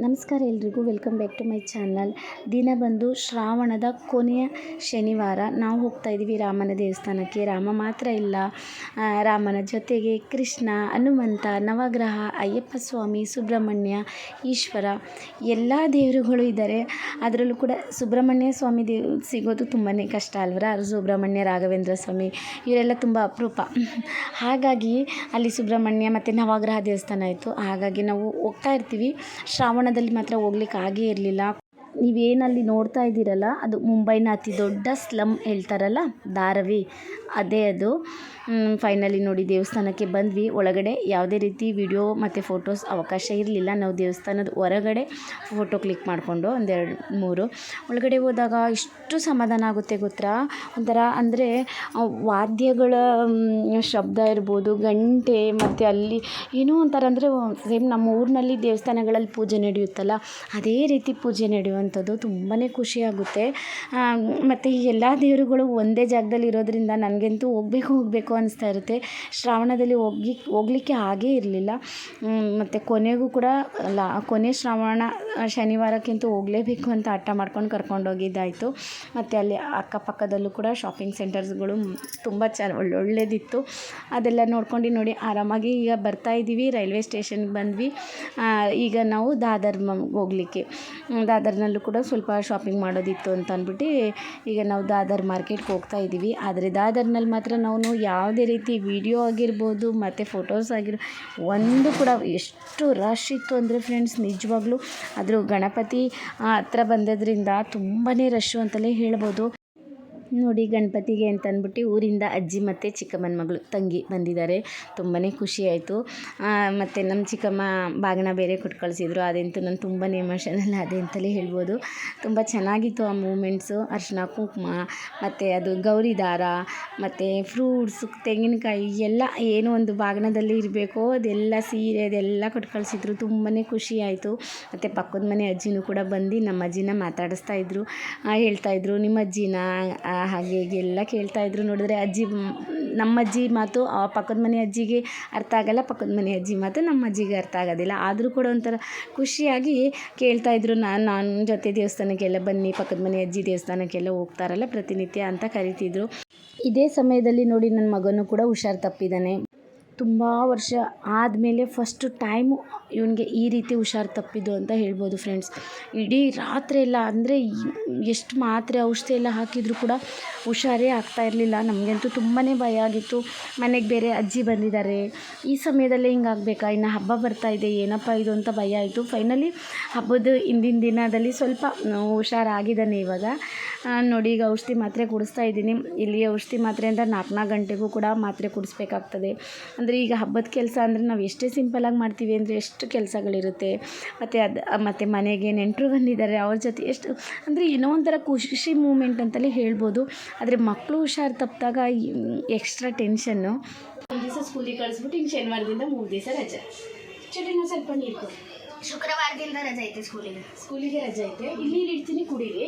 ನಮಸ್ಕಾರ ಎಲ್ರಿಗೂ welcome back to my channel ದಿನ ಬಂದು ಶ್ರಾವಣದ ಕೊನೆಯ ಶನಿವಾರ. ನಾವು ಹೋಗ್ತಾ ಇದ್ದೀವಿ ರಾಮನ ದೇವಸ್ಥಾನಕ್ಕೆ. ರಾಮ ಮಾತ್ರ ಇಲ್ಲ. ರಾಮನ ಜೊತೆಗೆ ಕೃಷ್ಣ, ಹನುಮಂತ, ನವಗ್ರಹ, ಅಯ್ಯಪ್ಪ ಸ್ವಾಮಿ, ಸುಬ್ರಹ್ಮಣ್ಯ, ಈಶ್ವರ ಎಲ್ಲ ದೇವರುಗಳು ಇದ್ದಾರೆ. ಅದರಲ್ಲೂ ಕೂಡ ಸುಬ್ರಹ್ಮಣ್ಯ ಸ್ವಾಮಿ ದೇವ್, ಸಿಗೋದು ತುಂಬಾ ಕಷ್ಟ ಅಲ್ವರ? ಸುಬ್ರಹ್ಮಣ್ಯ, ರಾಘವೇಂದ್ರ ಸ್ವಾಮಿ ಇವರೆಲ್ಲ ತುಂಬ ಅಪರೂಪ. ಹಾಗಾಗಿ ಅಲ್ಲಿ ಸುಬ್ರಹ್ಮಣ್ಯ ಮತ್ತು ನವಗ್ರಹ ದೇವಸ್ಥಾನ ಆಯಿತು ಹಾಗಾಗಿ ನಾವು ಹೋಗ್ತಾ ಇರ್ತೀವಿ. ಶ್ರಾವಣದಲ್ಲಿ ಮಾತ್ರ ಹೋಗ್ಲಿಕ್ಕೆ ಆಗೇ ಇರಲಿಲ್ಲ. ನೀವೇನಲ್ಲಿ ನೋಡ್ತಾ ಇದ್ದೀರಲ್ಲ, ಅದು ಮುಂಬೈನ ಅತಿ ದೊಡ್ಡ ಸ್ಲಮ್ ಹೇಳ್ತಾರಲ್ಲ ಧಾರಾವಿ. ಅದೇ ಅದು. ಫೈನಲಿ ನೋಡಿ ದೇವಸ್ಥಾನಕ್ಕೆ ಬಂದ್ವಿ. ಒಳಗಡೆ ಯಾವುದೇ ರೀತಿ ವಿಡಿಯೋ ಮತ್ತು ಫೋಟೋಸ್ ಅವಕಾಶ ಇರಲಿಲ್ಲ. ನಾವು ದೇವಸ್ಥಾನದ ಹೊರಗಡೆ ಫೋಟೋ ಕ್ಲಿಕ್ ಮಾಡಿಕೊಂಡು ಒಂದೆರಡು, ಮೂರು. ಒಳಗಡೆ ಹೋದಾಗ ಇಷ್ಟು ಸಮಾಧಾನ ಆಗುತ್ತೆ ಗೊತ್ತಾ? ಒಂಥರ ಅಂದರೆ ವಾದ್ಯಗಳ ಶಬ್ದ ಇರ್ಬೋದು, ಗಂಟೆ ಮತ್ತು ಅಲ್ಲಿ ಏನೋ ಒಂಥರ ಅಂದರೆ ಸೇಮ್ ನಮ್ಮ ಊರಿನಲ್ಲಿ ದೇವಸ್ಥಾನಗಳಲ್ಲಿ ಪೂಜೆ ನಡೆಯುತ್ತಲ್ಲ, ಅದೇ ರೀತಿ ಪೂಜೆ ನಡೆಯುವಂಥದ್ದು ತುಂಬಾ ಖುಷಿಯಾಗುತ್ತೆ ಮತ್ತು ಎಲ್ಲ ದೇವರುಗಳು ಒಂದೇ ಜಾಗದಲ್ಲಿ ಇರೋದ್ರಿಂದ ನನಗಂತೂ ಹೋಗಬೇಕು ಹೋಗಬೇಕು ಅನಿಸ್ತಾ ಇರುತ್ತೆ. ಶ್ರಾವಣದಲ್ಲಿ ಹೋಗಿ, ಹೋಗಲಿಕ್ಕೆ ಹಾಗೇ ಇರಲಿಲ್ಲ. ಮತ್ತು ಕೊನೆಗೂ ಕೂಡ ಅಲ್ಲ, ಕೊನೆ ಶ್ರಾವಣ, ಶನಿವಾರಕ್ಕಿಂತ ಹೋಗಲೇಬೇಕು ಅಂತ ಹಠ ಮಾಡ್ಕೊಂಡು ಕರ್ಕೊಂಡೋಗಿದ್ದಾಯಿತು ಮತ್ತು ಅಲ್ಲಿ ಅಕ್ಕಪಕ್ಕದಲ್ಲೂ ಕೂಡ ಶಾಪಿಂಗ್ ಸೆಂಟರ್ಸ್ಗಳು ತುಂಬ ಚ ಒಳ್ಳೊಳ್ಳೆದಿತ್ತು ಅದೆಲ್ಲ ನೋಡ್ಕೊಂಡು ನೋಡಿ, ಆರಾಮಾಗಿ ಈಗ ಬರ್ತಾ ಇದ್ದೀವಿ. ರೈಲ್ವೆ ಸ್ಟೇಷನ್ಗೆ ಬಂದ್ವಿ. ಈಗ ನಾವು ದಾದರ್ ಹೋಗಲಿಕ್ಕೆ. ದಾದರ್ನಲ್ಲೂ ಕೂಡ ಸ್ವಲ್ಪ ಶಾಪಿಂಗ್ ಮಾಡೋದಿತ್ತು ಅಂತ ಅಂದ್ಬಿಟ್ಟು ಈಗ ನಾವು ದಾದರ್ ಮಾರ್ಕೆಟ್ಗೆ ಹೋಗ್ತಾ ಇದ್ದೀವಿ. ಆದರೆ ದಾದರ್ನಲ್ಲಿ ಮಾತ್ರ ನಾವು ಯಾವುದೇ ರೀತಿ ವಿಡಿಯೋ ಆಗಿರ್ಬೋದು ಮತ್ತು ಫೋಟೋಸ್ ಆಗಿರೋ, ಒಂದು ಕೂಡ ಎಷ್ಟು ರಶ್ ಇತ್ತು ಅಂದರೆ ಫ್ರೆಂಡ್ಸ್ ನಿಜವಾಗ್ಲೂ. ಆದರೂ ಗಣಪತಿ ಹತ್ರ ಬಂದಿದ್ದರಿಂದ ತುಂಬಾ ರಶ್ಶು ಅಂತಲೇ ಹೇಳ್ಬೋದು. ನೋಡಿ ಗಣಪತಿಗೆ ಅಂತ ಅಂದ್ಬಿಟ್ಟು ಊರಿಂದ ಅಜ್ಜಿ ಮತ್ತು ಚಿಕ್ಕಮ್ಮನ ಮಗಳು, ತಂಗಿ ಬಂದಿದ್ದಾರೆ. ತುಂಬಾ ಖುಷಿ ಆಯಿತು. ಮತ್ತು ನಮ್ಮ ಚಿಕ್ಕಮ್ಮ ಬಾಗಿನ ಬೇರೆ ಕೊಟ್ಟು ಕಳಿಸಿದ್ರು. ಅದಂತೂ ನಾನು ತುಂಬಾ ಎಮೋಷನಲ್ ಅದೇ ಅಂತಲೇ ಹೇಳ್ಬೋದು. ತುಂಬ ಚೆನ್ನಾಗಿತ್ತು ಆ ಮೂಮೆಂಟ್ಸು ಅರ್ಶಿನ ಕುಂಕುಮ, ಮತ್ತು ಅದು ಗೌರಿ ದಾರ, ಮತ್ತು ಫ್ರೂಟ್ಸ್ ತೆಂಗಿನಕಾಯಿ ಎಲ್ಲ ಏನೋ ಒಂದು ಬಾಗಿನದಲ್ಲಿ ಇರಬೇಕು ಅದೆಲ್ಲ ಸೀರೆ ಅದೆಲ್ಲ ಕೊಟ್ಟು ಕಳಿಸಿದ್ರು. ತುಂಬಾ ಖುಷಿ ಆಯಿತು. ಮತ್ತು ಪಕ್ಕದ ಮನೆ ಅಜ್ಜಿನೂ ಕೂಡ ಬಂದು ನಮ್ಮ ಅಜ್ಜಿನ ಮಾತಾಡಿಸ್ತಾ ಇದ್ರು. ಹೇಳ್ತಾಯಿದ್ರು ನಿಮ್ಮ ಅಜ್ಜಿನ ಹಾಗೆ ಹೀಗೆ ಎಲ್ಲ ಕೇಳ್ತಾ ಇದ್ರು. ನೋಡಿದ್ರೆ ಅಜ್ಜಿ ನಮ್ಮ ಅಜ್ಜಿ ಮಾತು ಆ ಪಕ್ಕದ ಮನೆ ಅಜ್ಜಿಗೆ ಅರ್ಥ ಆಗಲ್ಲ, ಪಕ್ಕದ ಮನೆ ಅಜ್ಜಿ ಮಾತು ನಮ್ಮ ಅಜ್ಜಿಗೆ ಅರ್ಥ ಆಗೋದಿಲ್ಲ. ಆದರೂ ಕೂಡ ಒಂಥರ ಖುಷಿಯಾಗಿ ಕೇಳ್ತಾ ಇದ್ರು. ನಾನು ನನ್ನ ಜೊತೆ ದೇವಸ್ಥಾನಕ್ಕೆಲ್ಲ ಬನ್ನಿ, ಪಕ್ಕದ ಮನೆ ಅಜ್ಜಿ ದೇವಸ್ಥಾನಕ್ಕೆಲ್ಲ ಹೋಗ್ತಾರಲ್ಲ ಪ್ರತಿನಿತ್ಯ ಅಂತ ಕರಿತಿದ್ರು. ಇದೇ ಸಮಯದಲ್ಲಿ ನೋಡಿ ನನ್ನ ಮಗನೂ ಕೂಡ ಹುಷಾರು ತಪ್ಪಿದ್ದಾನೆ ತುಂಬ ವರ್ಷ ಆದಮೇಲೆ ಫಸ್ಟು ಟೈಮು ಇವನಿಗೆ ಈ ರೀತಿ ಹುಷಾರು ತಪ್ಪಿದ್ದು ಅಂತ ಹೇಳ್ಬೋದು ಫ್ರೆಂಡ್ಸ್ ಇಡೀ ರಾತ್ರಿ ಎಲ್ಲ ಅಂದರೆ ಎಷ್ಟು ಮಾತ್ರೆ ಔಷಧಿ ಎಲ್ಲ ಹಾಕಿದರೂ ಕೂಡ ಹುಷಾರೇ ಆಗ್ತಾ ಇರಲಿಲ್ಲ. ನಮಗಂತೂ ತುಂಬಾ ಭಯ ಆಗಿತ್ತು. ಮನೆಗೆ ಬೇರೆ ಅಜ್ಜಿ ಬಂದಿದ್ದಾರೆ. ಈ ಸಮಯದಲ್ಲೇ ಹಿಂಗಾಗಬೇಕಾ ಇನ್ನು ಹಬ್ಬ ಬರ್ತಾ ಇದೆ. ಏನಪ್ಪ ಇದು ಅಂತ ಭಯ ಆಯಿತು. ಫೈನಲಿ ಹಬ್ಬದ ಹಿಂದಿನ ದಿನದಲ್ಲಿ ಸ್ವಲ್ಪ ಹುಷಾರಾಗಿದ್ದಾನೆ ಇವಾಗ. ನೋಡಿ ಈಗ ಔಷಧಿ ಮಾತ್ರೆ ಕುಡಿಸ್ತಾ ಇದ್ದೀನಿ. ಇಲ್ಲಿ ಔಷಧಿ ಮಾತ್ರೆ ಅಂದರೆ ನಾಲ್ಕು ನಾಲ್ಕು ಗಂಟೆಗೂ ಕೂಡ ಮಾತ್ರೆ ಕುಡಿಸ್ಬೇಕಾಗ್ತದೆ. ಅಂದರೆ ಈಗ ಹಬ್ಬದ ಕೆಲಸ ಅಂದರೆ ನಾವು ಎಷ್ಟೇ ಸಿಂಪಲಾಗಿ ಮಾಡ್ತೀವಿ ಅಂದರೆ ಎಷ್ಟು ಕೆಲಸಗಳಿರುತ್ತೆ. ಮತ್ತು ಅದು, ಮತ್ತು ಮನೆಗೆ ನೆಂಟರು ಬಂದಿದ್ದಾರೆ ಅವ್ರ ಜೊತೆ ಎಷ್ಟು, ಅಂದರೆ ಏನೋ ಒಂಥರ ಖುಷಿ ಮೂಮೆಂಟ್ ಅಂತಲೇ ಹೇಳ್ಬೋದು. ಆದರೆ ಮಕ್ಕಳು ಹುಷಾರು ತಪ್ಪಿದಾಗ ಎಕ್ಸ್ಟ್ರಾ ಟೆನ್ಷನ್ನು ಒಂದು ದಿವಸ ಸ್ಕೂಲಿಗೆ ಕಳಿಸ್ಬಿಟ್ಟು ಇನ್ನು ಶನಿವಾರದಿಂದ ಮೂರು ದಿವಸ ರಜೆ. ಚಟಿನ ಸ್ವಲ್ಪ ನೀರು ಕೊಡಿ ಶುಕ್ರವಾರದಿಂದ ರಜೆ ಐತೆ ಸ್ಕೂಲಿಗೆ. ಸ್ಕೂಲಿಗೆ ರಜೆ ಐತೆ. ಇಲ್ಲಿ ಇಡ್ತೀನಿ ಕುಡೀರಿ.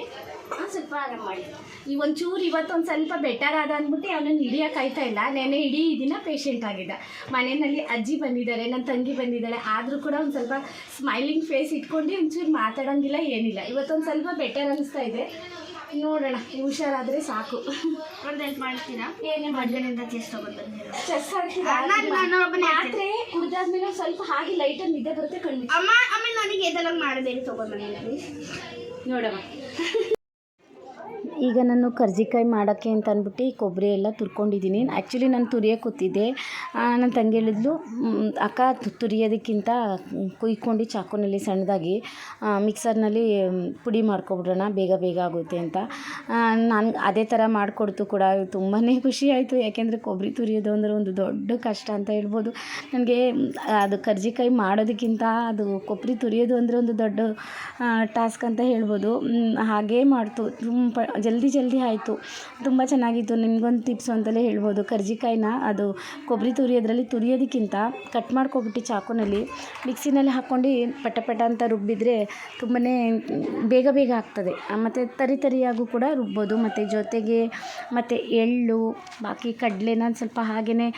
ಹಾಂ ಸ್ವಲ್ಪ ಆರಾಮ ಮಾಡಿ. ಈ ಒಂಚೂರು ಇವತ್ತೊಂದು ಸ್ವಲ್ಪ ಬೆಟರ್ ಆದ ಅಂದ್ಬಿಟ್ಟು ಅವನನ್ನು ಹಿಡಿಯೋಕೆ ಆಯ್ತಾ ಇಲ್ಲ. ನೆನೆ ಇಡೀ ದಿನ ಪೇಷಂಟ್ ಆಗಿದ್ದ. ಮನೆಯಲ್ಲಿ ಅಜ್ಜಿ ಬಂದಿದ್ದಾರೆ ನನ್ನ ತಂಗಿ ಬಂದಿದ್ದಾಳೆ. ಆದರೂ ಕೂಡ ಒಂದು ಸ್ವಲ್ಪ ಸ್ಮೈಲಿಂಗ್ ಫೇಸ್ ಇಟ್ಕೊಂಡು ಒಂಚೂರು ಮಾತಾಡೋಂಗಿಲ್ಲ ಏನಿಲ್ಲ. ಇವತ್ತೊಂದು ಸ್ವಲ್ಪ ಬೆಟರ್ ಅನಿಸ್ತಾ ಇದೆ. ನೋಡೋಣ ಹುಷಾರಾದರೆ ಸಾಕು. ಒಂದೆಲ್ಪ್ ಮಾಡ್ತೀರಾ? ಏನೇ ಮಾಡಿ ಮೊದಲಿನಿಂದ ಚೆಸ್ ತಗೊಂಡ್ ಬಂದಿರೋ ಚೆಸ್ ನಾನು- ನಾನು ಒಬ್ಬನೇ ಮಾತ್ರೆ ಕುಡ್ದಾದ್ಮೇಲೆ ಒಂದ್ ಸ್ವಲ್ಪ ಹಾಗೆ ಲೈಟಲ್ಲಿ ನಿದ್ದೆ ಬರುತ್ತೆ ಕಣ್ಣು ಅಮ್ಮ ಆಮೇಲೆ ನನಗೆ ಎದೆಲ್ಲ ಮಾಡಬೇಡಿ ತಗೊಂಡ್ ಬಂದಿದ್ದೀನಿ ನೋಡಮ್ಮ. ಈಗ ನಾನು ಕರ್ಜಿಕಾಯಿ ಮಾಡೋಕ್ಕೆ ಅಂತ ಅಂದ್ಬಿಟ್ಟು ಕೊಬ್ಬರಿ ಎಲ್ಲ ತುರ್ಕೊಂಡಿದ್ದೀನಿ. ಆ್ಯಕ್ಚುಲಿ ನಾನು ತುರಿಯೋಕೆ ಕೂತಿದ್ದೆ. ನನ್ನ ತಂಗಿ ಹೇಳಿದ್ಲು ಅಕ್ಕ ತುರಿಯೋದಕ್ಕಿಂತ ಕುಯ್ಕೊಂಡು ಚಾಕುನಲ್ಲಿ ಸಣ್ಣದಾಗಿ ಮಿಕ್ಸರ್ನಲ್ಲಿ ಪುಡಿ ಮಾಡ್ಕೊಬಿಡೋಣ, ಬೇಗ ಬೇಗ ಆಗುತ್ತೆ ಅಂತ. ನಾನು ಅದೇ ಥರ ಮಾಡಿಕೊಡ್ತು ಕೂಡ. ತುಂಬಾ ಖುಷಿ ಆಯಿತು. ಯಾಕೆಂದರೆ ಕೊಬ್ಬರಿ ತುರಿಯೋದು ಅಂದರೆ ಒಂದು ದೊಡ್ಡ ಕಷ್ಟ ಅಂತ ಹೇಳ್ಬೋದು. ನನಗೆ ಅದು ಕರ್ಜಿಕಾಯಿ ಮಾಡೋದಕ್ಕಿಂತ ಅದು ಕೊಬ್ಬರಿ ತುರಿಯೋದು ಅಂದರೆ ಒಂದು ದೊಡ್ಡ ಟಾಸ್ಕ್ ಅಂತ ಹೇಳ್ಬೋದು. ಹಾಗೇ ಮಾಡ್ತು. ತುಂಬ ಜಲ್ದಿ ಜಲ್ದಿ ಜಲ್ದಿ ಆಯಿತು. ತುಂಬ ಚೆನ್ನಾಗಿತ್ತು. ನಿಮ್ಗೊಂದು ಟಿಪ್ಸು ಅಂತಲೇ ಹೇಳ್ಬೋದು. ಕರ್ಜಿಕಾಯಿನ, ಅದು ಕೊಬ್ಬರಿ ತುರಿಯೋದ್ರಲ್ಲಿ ತುರಿಯೋದಕ್ಕಿಂತ ಕಟ್ ಮಾಡ್ಕೊಬಿಟ್ಟು ಚಾಕುನಲ್ಲಿ ಮಿಕ್ಸಿನಲ್ಲಿ ಹಾಕ್ಕೊಂಡು ಪಟ ಪಟ ಅಂತ ರುಬ್ಬಿದರೆ ತುಂಬಾ ಬೇಗ ಬೇಗ ಆಗ್ತದೆ. ಮತ್ತು ತರಿ ತರಿಯಾಗೂ ಕೂಡ ರುಬ್ಬೋದು. ಮತ್ತು ಜೊತೆಗೆ ಮತ್ತು ಎಳ್ಳು, ಬಾಕಿ ಕಡಲೆನ ಸ್ವಲ್ಪ ಹಾಗೆಯೇ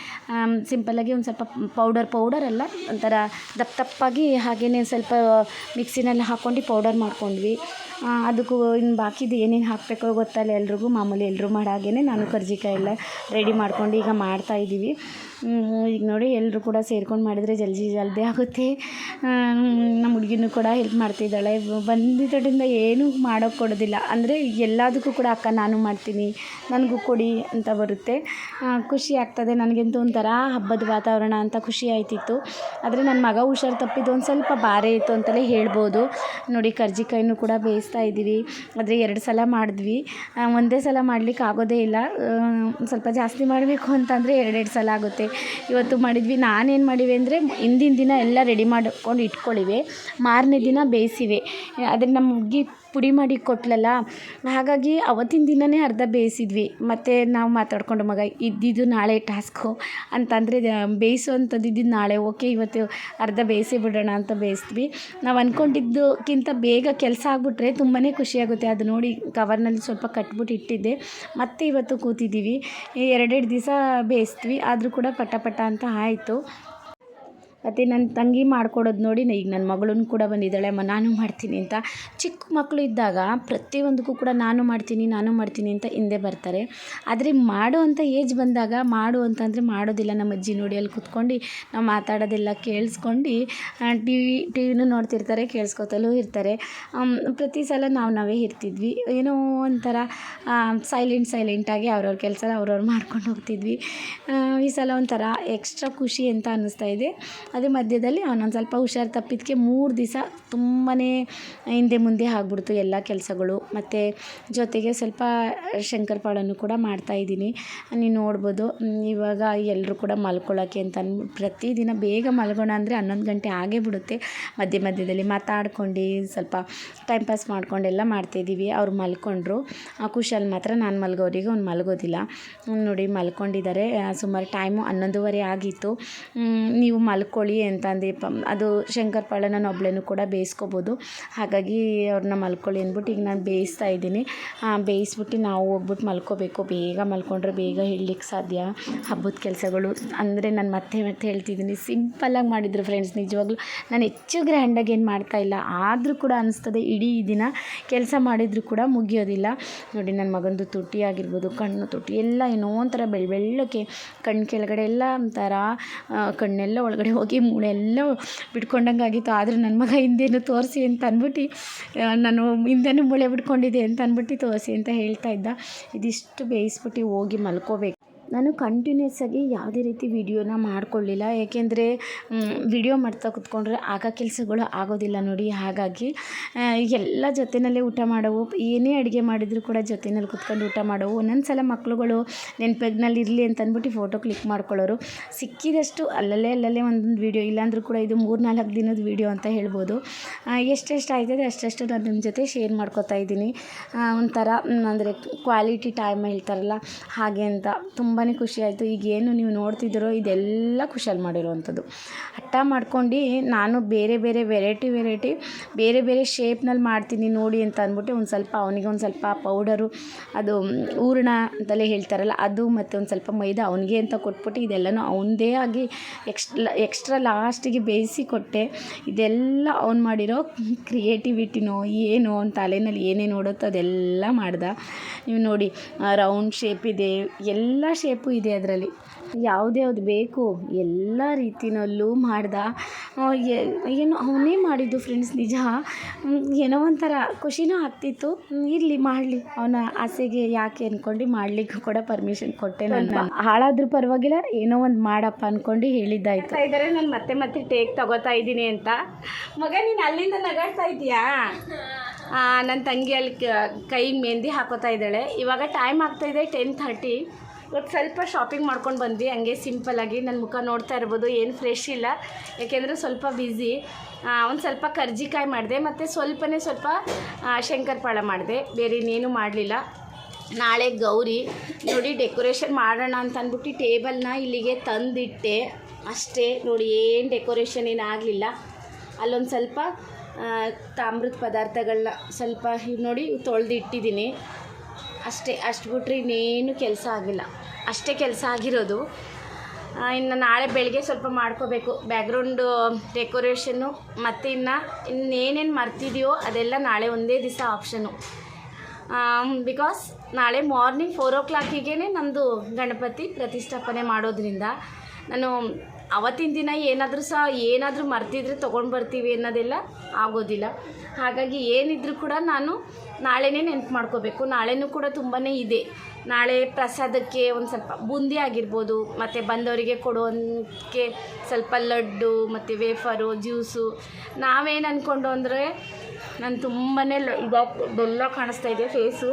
ಸಿಂಪಲ್ಲಾಗಿ ಒಂದು ಸ್ವಲ್ಪ ಪೌಡರ್ ಪೌಡರ್ ಅಲ್ಲ ಒಂಥರ ದಪ್ಪ ದಪ್ಪಾಗಿ ಹಾಗೆಯೇ ಸ್ವಲ್ಪ ಮಿಕ್ಸಿನಲ್ಲಿ ಹಾಕ್ಕೊಂಡು ಪೌಡರ್ ಮಾಡ್ಕೊಂಡ್ವಿ. ಅದಕ್ಕೂ ಇನ್ನು ಬಾಕಿದು ಏನೇನು ಹಾಕಬೇಕೋ ಗೊತ್ತಲ್ಲ ಎಲ್ರಿಗೂ. ಮಾಮೂಲಿ ಎಲ್ಲರೂ ಮಾಡೋ ಹಾಗೇ ನಾನು ಕರ್ಜಿಕಾಯಿ ಎಲ್ಲ ರೆಡಿ ಮಾಡ್ಕೊಂಡು ಈಗ ಮಾಡ್ತಾಯಿದ್ದೀವಿ ಈಗ ನೋಡಿ ಎಲ್ಲರೂ ಕೂಡ ಸೇರ್ಕೊಂಡು ಮಾಡಿದರೆ ಜಲ್ದಿ ಜಲ್ದಿ ಆಗುತ್ತೆ. ನಮ್ಮ ಹುಡುಗಿನೂ ಕೂಡ ಹೆಲ್ಪ್ ಮಾಡ್ತಿದ್ದಾಳೆ. ಬಂದಿದ್ದರಿಂದ ಏನೂ ಮಾಡೋಕ್ಕೆ ಕೊಡೋದಿಲ್ಲ. ಅಂದರೆ ಎಲ್ಲದಕ್ಕೂ ಕೂಡ ಅಕ್ಕ ನಾನು ಮಾಡ್ತೀನಿ, ನನಗೂ ಕೊಡಿ ಅಂತ ಬರುತ್ತೆ. ಖುಷಿ ಆಗ್ತದೆ ನನಗಂತೂ ಒಂಥರ ಹಬ್ಬದ ವಾತಾವರಣ ಅಂತ ಖುಷಿ ಆಯ್ತಿತ್ತು. ಆದರೆ ನನ್ನ ಮಗ ಹುಷಾರು ತಪ್ಪಿದ್ದು ಒಂದು ಸ್ವಲ್ಪ ಭಾರ ಇತ್ತು ಅಂತಲೇ ಹೇಳ್ಬೋದು. ನೋಡಿ ಕರ್ಜಿಕಾಯಿನೂ ಕೂಡ ಬೇಯಿಸ್ತಾ ಇದ್ದೀವಿ. ಆದರೆ ಎರಡು ಸಲ ಮಾಡಿದ್ವಿ. ಒಂದೇ ಸಲ ಮಾಡಲಿಕ್ಕೆ ಆಗೋದೇ ಇಲ್ಲ ಸ್ವಲ್ಪ ಜಾಸ್ತಿ ಮಾಡಬೇಕು ಅಂತಂದರೆ ಎರಡೆರಡು ಸಲ ಆಗುತ್ತೆ. ಇವತ್ತು ಮಾಡಿದ್ವಿ. ನಾನೇನು ಮಾಡಿವೆ ಅಂದರೆ ಹಿಂದಿನ ದಿನ ಎಲ್ಲ ರೆಡಿ ಮಾಡ್ಕೊಂಡು ಇಟ್ಕೊಳ್ಳಿವೆ ಮಾರನೇ ದಿನ ಬೇಯಿಸಿವೆ. ಆದರೆ ನಮ್ಮ ಹುಡುಗಿ ಪುಡಿ ಮಾಡಿ ಕೊಟ್ಲಲ್ಲ? ಹಾಗಾಗಿ ಅವತ್ತಿನ ದಿನವೇ ಅರ್ಧ ಬೇಯಿಸಿದ್ವಿ. ಮತ್ತು ನಾವು ಮಾತಾಡ್ಕೊಂಡು, ಮಗ, ಇದ್ದಿದ್ದು ನಾಳೆ ಟಾಸ್ಕು. ಅಂತಂದರೆ ಬೇಯಿಸುವಂಥದ್ದು ಇದ್ದಿದ್ದು ನಾಳೆ. ಓಕೆ, ಇವತ್ತು ಅರ್ಧ ಬೇಯಿಸಿ ಬಿಡೋಣ ಅಂತ ಬೇಯಿಸಿದ್ವಿ. ನಾವು ಅಂದ್ಕೊಂಡಿದ್ದಕ್ಕಿಂತ ಬೇಗ ಕೆಲಸ ಆಗಿಬಿಟ್ರೆ ತುಂಬಾ ಖುಷಿಯಾಗುತ್ತೆ ಅದು ನೋಡಿ ಕವರ್ನಲ್ಲಿ ಸ್ವಲ್ಪ ಕಟ್ಬಿಟ್ಟು ಇಟ್ಟಿದ್ದೆ. ಮತ್ತೆ ಇವತ್ತು ಕೂತಿದ್ದೀವಿ. ಎರಡೆರಡು ದಿವಸ ಬೇಯಿಸ್ತೀವಿ ಆದರೂ ಕೂಡ ಪಟ ಪಟ ಅಂತ ಆಯಿತು. ಮತ್ತು ನನ್ನ ತಂಗಿ ಮಾಡ್ಕೊಡೋದು ನೋಡಿ ಈಗ ನನ್ನ ಮಗಳೂ ಕೂಡ ಬಂದಿದ್ದಾಳೆ, ಅಮ್ಮ ನಾನು ಮಾಡ್ತೀನಿ ಅಂತ. ಚಿಕ್ಕ ಮಕ್ಕಳು ಇದ್ದಾಗ ಪ್ರತಿಯೊಂದಕ್ಕೂ ಕೂಡ ನಾನು ಮಾಡ್ತೀನಿ ನಾನು ಮಾಡ್ತೀನಿ ಅಂತ ಹಿಂದೆ ಬರ್ತಾರೆ. ಆದರೆ ಮಾಡು ಅಂತ ಏಜ್ ಬಂದಾಗ ಮಾಡು ಅಂತಂದರೆ ಮಾಡೋದಿಲ್ಲ. ನಮ್ಮ ಅಜ್ಜಿ ನೋಡಿ ಅಲ್ಲಿ ಕುತ್ಕೊಂಡು ನಾವು ಮಾತಾಡೋದೆಲ್ಲ ಕೇಳಿಸ್ಕೊಂಡು ಟಿ ವಿ ಟಿ ವಿನೂ ನೋಡ್ತಿರ್ತಾರೆ, ಕೇಳಿಸ್ಕೊತಲೂ ಇರ್ತಾರೆ. ಪ್ರತಿ ಸಲ ನಾವು ನಾವೇ ಇರ್ತಿದ್ವಿ. ಏನೋ ಒಂಥರ ಸೈಲೆಂಟ್ ಸೈಲೆಂಟಾಗಿ ಅವ್ರವ್ರ ಕೆಲಸ ಅವ್ರವ್ರು ಮಾಡ್ಕೊಂಡು ಹೋಗ್ತಿದ್ವಿ. ಈ ಸಲ ಒಂಥರ ಎಕ್ಸ್ಟ್ರಾ ಖುಷಿ ಅಂತ ಅನ್ನಿಸ್ತಾ ಇದೆ. ಅದೇ ಮಧ್ಯದಲ್ಲಿ ಅವನೊಂದು ಸ್ವಲ್ಪ ಹುಷಾರು ತಪ್ಪಿದ್ದಕ್ಕೆ ಮೂರು ದಿವಸ ತುಂಬಾ ಹಿಂದೆ ಮುಂದೆ ಆಗ್ಬಿಡ್ತು ಎಲ್ಲ ಕೆಲಸಗಳು. ಮತ್ತು ಜೊತೆಗೆ ಸ್ವಲ್ಪ ಶಂಕರಪಾಳನ್ನು ಕೂಡ ಮಾಡ್ತಾಯಿದ್ದೀನಿ ನೀವು ನೋಡ್ಬೋದು, ಇವಾಗ ಎಲ್ಲರೂ ಕೂಡ ಮಲ್ಕೊಳ್ಳೋಕ್ಕೆ ಅಂತ ಪ್ರತಿದಿನ ಬೇಗ ಮಲ್ಗೋಣ ಅಂದರೆ ಹನ್ನೊಂದು ಗಂಟೆ ಆಗೇ ಬಿಡುತ್ತೆ. ಮಧ್ಯ ಮಧ್ಯದಲ್ಲಿ ಮಾತಾಡ್ಕೊಂಡು ಸ್ವಲ್ಪ ಟೈಮ್ ಪಾಸ್ ಮಾಡ್ಕೊಂಡೆಲ್ಲ ಮಾಡ್ತಾಯಿದ್ದೀವಿ ಅವ್ರು ಮಲ್ಕೊಂಡ್ರು. ಆ ಕುಶಲ್ ಮಾತ್ರ ನಾನು ಮಲ್ಗೋರಿಗೆ ಅವ್ನು ಮಲ್ಗೋದಿಲ್ಲ. ನೋಡಿ ಮಲ್ಕೊಂಡಿದ್ದಾರೆ. ಸುಮಾರು ಟೈಮು ಹನ್ನೊಂದುವರೆ ಆಗಿತ್ತು. ನೀವು ನೀವು ಮಲ್ಕೊಳ್ಳಿ ಅಂತಂದು ಪ ಅದು ಶಂಕರಪಾಳೆ ನಾನು ಒಬ್ಳೇನು ಕೂಡ ಬೇಯಿಸ್ಕೋಬೋದು. ಹಾಗಾಗಿ ಅವ್ರನ್ನ ಮಲ್ಕೊಳ್ಳಿ ಅಂದ್ಬಿಟ್ಟು ಈಗ ನಾನು ಬೇಯಿಸ್ತಾ ಇದ್ದೀನಿ. ಬೇಯಿಸ್ಬಿಟ್ಟು ನಾವು ಹೋಗ್ಬಿಟ್ಟು ಮಲ್ಕೋಬೇಕು. ಬೇಗ ಮಲ್ಕೊಂಡ್ರೆ ಬೇಗ ಹೇಳಲಿಕ್ಕೆ ಸಾಧ್ಯ. ಹಬ್ಬದ ಕೆಲಸಗಳು ಅಂದರೆ ನಾನು ಮತ್ತೆ ಮತ್ತೆ ಹೇಳ್ತಿದ್ದೀನಿ. ಸಿಂಪಲ್ಲಾಗಿ ಮಾಡಿದ್ರು ಫ್ರೆಂಡ್ಸ್ ನಿಜವಾಗ್ಲೂ ನಾನು ಹೆಚ್ಚು ಗ್ರ್ಯಾಂಡಾಗಿ ಏನು ಮಾಡ್ತಾ ಇಲ್ಲ. ಆದರೂ ಕೂಡ ಅನಿಸ್ತದೆ ಇಡೀ ದಿನ ಕೆಲಸ ಮಾಡಿದರೂ ಕೂಡ ಮುಗಿಯೋದಿಲ್ಲ. ನೋಡಿ ನನ್ನ ಮಗನದು ತುಟಿ ಆಗಿರ್ಬೋದು, ಕಣ್ಣು ತುಟಿ, ಎಲ್ಲ ಏನೋ ಒಂಥರ ಬೆಳ್ಳ ಬೆಳ್ಳಕ್ಕೆ ಕಣ್ಣು ಕೆಳಗಡೆ ಎಲ್ಲ ಒಂಥರ ಕಣ್ಣೆಲ್ಲ ಒಳಗಡೆ ಹೋಗಿ ಮೂಳೆ ಎಲ್ಲ ಬಿಟ್ಕೊಂಡಂಗೆ ಆಗಿತ್ತು ಆದರೆ ನನ್ನ ಮಗ ಹಿಂದೇನು ತೋರಿಸಿ ಅಂತ ಅಂದ್ಬಿಟ್ಟು ನಾನು ಹಿಂದೆನೂ ಮೂಳೆ ಬಿಟ್ಕೊಂಡಿದ್ದೆ ಅಂತ ಅಂದ್ಬಿಟ್ಟು ತೋರಿಸಿ ಅಂತ ಹೇಳ್ತಾ ಇದ್ದ. ಇದಿಷ್ಟು ಬೇಯಿಸ್ಬಿಟ್ಟು ಹೋಗಿ ಮಲ್ಕೋಬೇಕು. ನಾನು ಕಂಟಿನ್ಯೂಸ್ ಆಗಿ ಯಾವುದೇ ರೀತಿ ವಿಡಿಯೋನ ಮಾಡ್ಕೊಳ್ಳಿಲ್ಲ. ಏಕೆಂದರೆ ವಿಡಿಯೋ ಮಾಡ್ತಾ ಕೂತ್ಕೊಂಡ್ರೆ ಆಗ ಕೆಲಸಗಳು ಆಗೋದಿಲ್ಲ ನೋಡಿ. ಹಾಗಾಗಿ ಎಲ್ಲ ಜೊತೆಯಲ್ಲೇ ಊಟ ಮಾಡೋವು. ಏನೇ ಅಡುಗೆ ಮಾಡಿದರೂ ಕೂಡ ಜೊತೆಯಲ್ಲಿ ಕೂತ್ಕೊಂಡು ಊಟ ಮಾಡೋವು. ಒಂದೊಂದು ಸಲ ಮಕ್ಕಳುಗಳು ನೆನಪಿನಲ್ಲಿ ಇರಲಿ ಅಂತ ಅಂದ್ಬಿಟ್ಟು ಫೋಟೋ ಕ್ಲಿಕ್ ಮಾಡ್ಕೊಳ್ಳೋರು. ಸಿಕ್ಕಿದಷ್ಟು ಅಲ್ಲಲ್ಲೇ ಅಲ್ಲಲ್ಲೇ ಒಂದೊಂದು ವೀಡಿಯೋ ಇಲ್ಲಾಂದ್ರೂ ಕೂಡ ಇದು ಮೂರು ನಾಲ್ಕು ದಿನದ ವೀಡಿಯೋ ಅಂತ ಹೇಳ್ಬೋದು. ಎಷ್ಟೆಷ್ಟು ಆಯ್ತದೆ ಅಷ್ಟೆಷ್ಟು ನಾನು ನಿಮ್ಮ ಜೊತೆ ಶೇರ್ ಮಾಡ್ಕೊತಾ ಇದ್ದೀನಿ. ಒಂಥರ ಅಂದರೆ ಕ್ವಾಲಿಟಿ ಟೈಮ್ ಹೇಳ್ತಾರಲ್ಲ, ಹಾಗೆ ಅಂತ. ತುಂಬಾ ಖುಷಿ ಆಯಿತು. ಈಗ ಏನು ನೀವು ನೋಡ್ತಿದ್ದೀರೋ ಇದೆಲ್ಲ ಖುಷಿಯಲ್ಲಿ ಮಾಡಿರೋವಂಥದ್ದು. ಹಠ ಮಾಡ್ಕೊಂಡು ನಾನು ಬೇರೆ ಬೇರೆ ವೆರೈಟಿ ವೆರೈಟಿ ಬೇರೆ ಬೇರೆ ಶೇಪ್ನಲ್ಲಿ ಮಾಡ್ತೀನಿ ನೋಡಿ ಅಂತ ಅಂದ್ಬಿಟ್ಟು ಒಂದು ಸ್ವಲ್ಪ ಅವನಿಗೆ ಒಂದು ಸ್ವಲ್ಪ ಪೌಡರು, ಅದು ಹೂರ್ಣ ಅಂತಲೇ ಹೇಳ್ತಾರಲ್ಲ, ಅದು ಮತ್ತು ಒಂದು ಸ್ವಲ್ಪ ಮೈದಾ ಅವನಿಗೆ ಅಂತ ಕೊಟ್ಬಿಟ್ಟು ಇದೆಲ್ಲನೂ ಅವನದೇ ಆಗಿ ಎಕ್ಸ್ಟ್ರಾ ಎಕ್ಸ್ಟ್ರಾ ಲಾಸ್ಟಿಗೆ ಬೇಯಿಸಿ ಕೊಟ್ಟೆ. ಇದೆಲ್ಲ ಅವ್ನು ಮಾಡಿರೋ ಕ್ರಿಯೇಟಿವಿಟಿನೋ ಏನೋ ಅವ್ನ ತಲೆನಲ್ಲಿ ಏನೇನು ನೋಡುತ್ತೋ ಅದೆಲ್ಲ ಮಾಡ್ದ. ನೀವು ನೋಡಿ ರೌಂಡ್ ಶೇಪ್ ಇದೆ, ಎಲ್ಲ ಶೇಪು ಇದೆ ಅದರಲ್ಲಿ. ಯಾವ್ದ್ಯಾವ್ದು ಬೇಕು ಎಲ್ಲ ರೀತಿಯಲ್ಲೂ ಮಾಡ್ದ. ಏನೋ ಏನು ಅವನೇ ಮಾಡಿದ್ದು ಫ್ರೆಂಡ್ಸ್ ನಿಜ. ಏನೋ ಒಂಥರ ಖುಷಿನೂ ಆಗ್ತಿತ್ತು. ಇರಲಿ ಮಾಡಲಿ. ಅವನ ಆಸೆಗೆ ಯಾಕೆ ಅಂದ್ಕೊಂಡು ಮಾಡ್ಲಿಕ್ಕೆ ಕೂಡ ಪರ್ಮಿಷನ್ ಕೊಟ್ಟೆ ನಾನು ಹಾಳಾದ್ರೂ ಪರವಾಗಿಲ್ಲ ಏನೋ ಒಂದು ಮಾಡಪ್ಪ ಅಂದ್ಕೊಂಡು ಹೇಳಿದ್ದಾಯ್ತು. ಇದ್ದಾರೆ ನಾನು ಮತ್ತೆ ಮತ್ತೆ ಟೇಕ್ ತಗೋತಾ ಇದ್ದೀನಿ ಅಂತ. ಮಗ ನೀನು ಅಲ್ಲಿಂದ ನಗಾಡ್ತಾ ಇದೀಯಾ ನನ್ನ ತಂಗಿ ಅಲ್ಲಿ ಕೈ ಮೆಹಂದಿ ಹಾಕೋತಾ ಇದ್ದಾಳೆ. ಇವಾಗ ಟೈಮ್ ಆಗ್ತಾಯಿದೆ ಟೆನ್ ಥರ್ಟಿ ಇವತ್ತು ಸ್ವಲ್ಪ ಶಾಪಿಂಗ್ ಮಾಡ್ಕೊಂಡು ಬಂದ್ವಿ. ಹಂಗೆ ಸಿಂಪಲ್ಲಾಗಿ ನನ್ನ ಮುಖ ನೋಡ್ತಾ ಇರ್ಬೋದು. ಏನು ಫ್ರೆಶ್ ಇಲ್ಲ. ಯಾಕೆಂದರೆ ಸ್ವಲ್ಪ ಬ್ಯುಸಿ ಒಂದು ಸ್ವಲ್ಪ ಕರ್ಜಿಕಾಯಿ ಮಾಡಿದೆ. ಮತ್ತು ಸ್ವಲ್ಪನೇ ಸ್ವಲ್ಪ ಶಂಕರಪಾಳ ಮಾಡಿದೆ. ಬೇರೆ ಇನ್ನೇನು ಮಾಡಲಿಲ್ಲ. ನಾಳೆ ಗೌರಿ, ನೋಡಿ ಡೆಕೋರೇಷನ್ ಮಾಡೋಣ ಅಂತ ಅಂದ್ಬಿಟ್ಟು ಟೇಬಲ್ನ ಇಲ್ಲಿಗೆ ತಂದಿಟ್ಟೆ. ಅಷ್ಟೇ. ನೋಡಿ ಏನು ಡೆಕೋರೇಷನ್ ಏನಾಗಲಿಲ್ಲ ಅಲ್ಲೊಂದು ಸ್ವಲ್ಪ ತಾಮ್ರದ ಪದಾರ್ಥಗಳನ್ನ ಸ್ವಲ್ಪ ನೋಡಿ, ತೊಳೆದಿಟ್ಟಿದ್ದೀನಿ. ಅಷ್ಟೇ, ಅಷ್ಟು ಬಿಟ್ಟರೆ ಇನ್ನೇನು ಕೆಲಸ ಆಗಿಲ್ಲ. ಅಷ್ಟೇ ಕೆಲಸ ಆಗಿರೋದು. ಇನ್ನು ನಾಳೆ ಬೆಳಗ್ಗೆ ಸ್ವಲ್ಪ ಮಾಡ್ಕೋಬೇಕು. ಬ್ಯಾಕ್ಗ್ರೌಂಡು ಡೆಕೋರೇಷನ್ನು ಮತ್ತು ಇನ್ನು ಇನ್ನೇನೇನು ಮರ್ತಿದೆಯೋ ಅದೆಲ್ಲ ನಾಳೆ ಒಂದೇ ದಿವಸ ಆಪ್ಷನು ಬಿಕಾಸ್ ನಾಳೆ ಮಾರ್ನಿಂಗ್ ಫೋರ್ ಓ ಕ್ಲಾಕಿಗೆ ನಮ್ಮದು ಗಣಪತಿ ಪ್ರತಿಷ್ಠಾಪನೆ ಮಾಡೋದ್ರಿಂದ ನಾನು ಅವತ್ತಿನ ದಿನ ಏನಾದರೂ ಸಹ ಏನಾದರೂ ಮರ್ತಿದ್ರೆ ತೊಗೊಂಡು ಬರ್ತೀವಿ ಅನ್ನೋದೆಲ್ಲ ಆಗೋದಿಲ್ಲ. ಹಾಗಾಗಿ ಏನಿದ್ರೂ ಕೂಡ ನಾನು ನಾಳೆನೇ ನೆನ್ಪು ಮಾಡ್ಕೋಬೇಕು. ನಾಳೆನೂ ಕೂಡ ತುಂಬಾ ಇದೆ. ನಾಳೆ ಪ್ರಸಾದಕ್ಕೆ ಒಂದು ಸ್ವಲ್ಪ ಬೂಂದಿ ಆಗಿರ್ಬೋದು, ಮತ್ತು ಬಂದವರಿಗೆ ಕೊಡೋಕ್ಕೆ ಸ್ವಲ್ಪ ಲಡ್ಡು, ಮತ್ತು ವೇಫರು, ಜ್ಯೂಸು. ನಾವೇನು ಅಂದ್ಕೊಂಡು ಅಂದರೆ ನಾನು ತುಂಬಾ ಇದಾಗ ಬೆಲ್ಲ ಕಾಣಿಸ್ತಾ ಇದೆ, ಫೇಸು.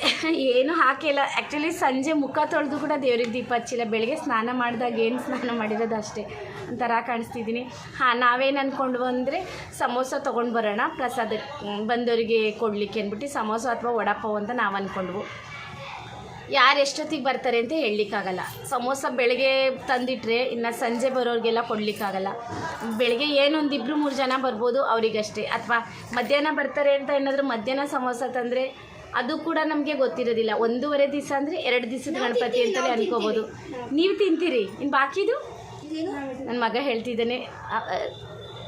ಏನು ಹಾಕಿಲ್ಲ. ಆ್ಯಕ್ಚುಲಿ ಸಂಜೆ ಮುಖ ತೊಳೆದು ಕೂಡ ದೇವ್ರಿಗೆ ದೀಪ ಹಚ್ಚಿಲ್ಲ. ಬೆಳಗ್ಗೆ ಸ್ನಾನ ಮಾಡಿದಾಗ ಏನು ಸ್ನಾನ ಮಾಡಿರೋದು ಅಷ್ಟೇ. ಒಂಥರ ಕಾಣಿಸ್ತಿದ್ದೀನಿ. ಹಾಂ, ನಾವೇನು ಅಂದ್ಕೊಂಡು ಅಂದರೆ ಸಮೋಸ ತೊಗೊಂಡು ಬರೋಣ. ಪ್ರಸಾದ ಬಂದವರಿಗೆ ಕೊಡಲಿಕ್ಕೆ ಅಂದ್ಬಿಟ್ಟು ಸಮೋಸ ಅಥವಾ ವಡಾಪಾವ್ ಅಂತ ನಾವು ಅಂದ್ಕೊಂಡ್ವು ಯಾರು ಎಷ್ಟೊತ್ತಿಗೆ ಬರ್ತಾರೆ ಅಂತ ಹೇಳಲಿಕ್ಕಾಗಲ್ಲ. ಸಮೋಸ ಬೆಳಗ್ಗೆ ತಂದಿಟ್ರೆ ಇನ್ನು ಸಂಜೆ ಬರೋರಿಗೆಲ್ಲ ಕೊಡಲಿಕ್ಕಾಗಲ್ಲ. ಬೆಳಗ್ಗೆ ಏನೊಂದು ಇಬ್ಬರು ಮೂರು ಜನ ಬರ್ಬೋದು ಅವರಿಗಷ್ಟೇ. ಅಥವಾ ಮಧ್ಯಾಹ್ನ ಬರ್ತಾರೆ ಅಂತ ಏನಾದರೂ ಮಧ್ಯಾಹ್ನ ಸಮೋಸ ತಂದರೆ ಅದು ಕೂಡ ನಮಗೆ ಗೊತ್ತಿರೋದಿಲ್ಲ. ಒಂದೂವರೆ ದಿವಸ ಅಂದರೆ ಎರಡು ದಿವಸದ ಗಣಪತಿ ಅಂತಲೇ ಅನ್ಕೋಬೋದು. ನೀವು ತಿಂತೀರಿ? ಇನ್ನು ಬಾಕಿದು? ನನ್ನ ಮಗ ಹೇಳ್ತಿದ್ದಾನೆ.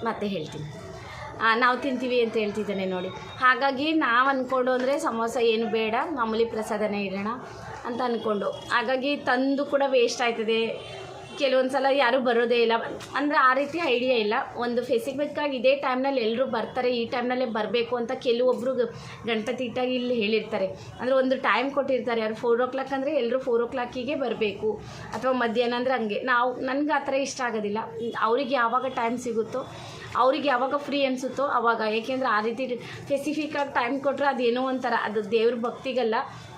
ಮತ್ತೆ ಹೇಳ್ತೀನಿ. ನಾವು ತಿಂತೀವಿ ಅಂತ ಹೇಳ್ತಿದ್ದಾನೆ ನೋಡಿ. ಹಾಗಾಗಿ ನಾವು ಅಂದ್ಕೊಂಡು ಅಂದರೆ ಸಮೋಸ ಏನು ಬೇಡ ಮಾಮೂಲಿ ಪ್ರಸಾದನೇ ಇರೋಣ ಅಂತ ಅಂದ್ಕೊಂಡು ಹಾಗಾಗಿ ತಂದು ಕೂಡ ವೇಸ್ಟ್ ಆಯ್ತದೆ. ಕೆಲವೊಂದು ಸಲ ಯಾರೂ ಬರೋದೇ ಇಲ್ಲ. ಅಂದರೆ ಆ ರೀತಿ ಐಡಿಯಾ ಇಲ್ಲ. ಒಂದು ಫೆಸಿಫಿಕ್ಕಾಗಿ ಇದೇ ಟೈಮ್ನಲ್ಲಿ ಎಲ್ಲರೂ ಬರ್ತಾರೆ, ಈ ಟೈಮ್ನಲ್ಲೇ ಬರಬೇಕು ಅಂತ ಕೆಲವೊಬ್ಬರು ಗಣಪತಿ ಇಟ್ಟಾಗಿ ಇಲ್ಲಿ ಹೇಳಿರ್ತಾರೆ. ಅಂದರೆ ಒಂದು ಟೈಮ್ ಕೊಟ್ಟಿರ್ತಾರೆ. ಯಾರು ಫೋರ್ ಓ ಕ್ಲಾಕ್ ಅಂದರೆ ಎಲ್ಲರೂ ಫೋರ್ ಓ ಕ್ಲಾಕಿಗೆ ಬರಬೇಕು. ಅಥವಾ ಮಧ್ಯಾಹ್ನ ಅಂದರೆ ಹಂಗೆ. ನಾವು ನನಗೆ ಆ ಥರ ಇಷ್ಟ ಆಗೋದಿಲ್ಲ. ಅವ್ರಿಗೆ ಯಾವಾಗ ಟೈಮ್ ಸಿಗುತ್ತೋ ಅವ್ರಿಗೆ ಯಾವಾಗ ಫ್ರೀ ಅನಿಸುತ್ತೋ ಅವಾಗ. ಏಕೆಂದರೆ ಆ ರೀತಿ ಸ್ಪೆಸಿಫಿಕ್ಕಾಗಿ ಟೈಮ್ ಕೊಟ್ಟರೆ ಅದೇನೋ ಒಂಥರ, ಅದು ದೇವ್ರ ಭಕ್ತಿಗಲ್ಲ.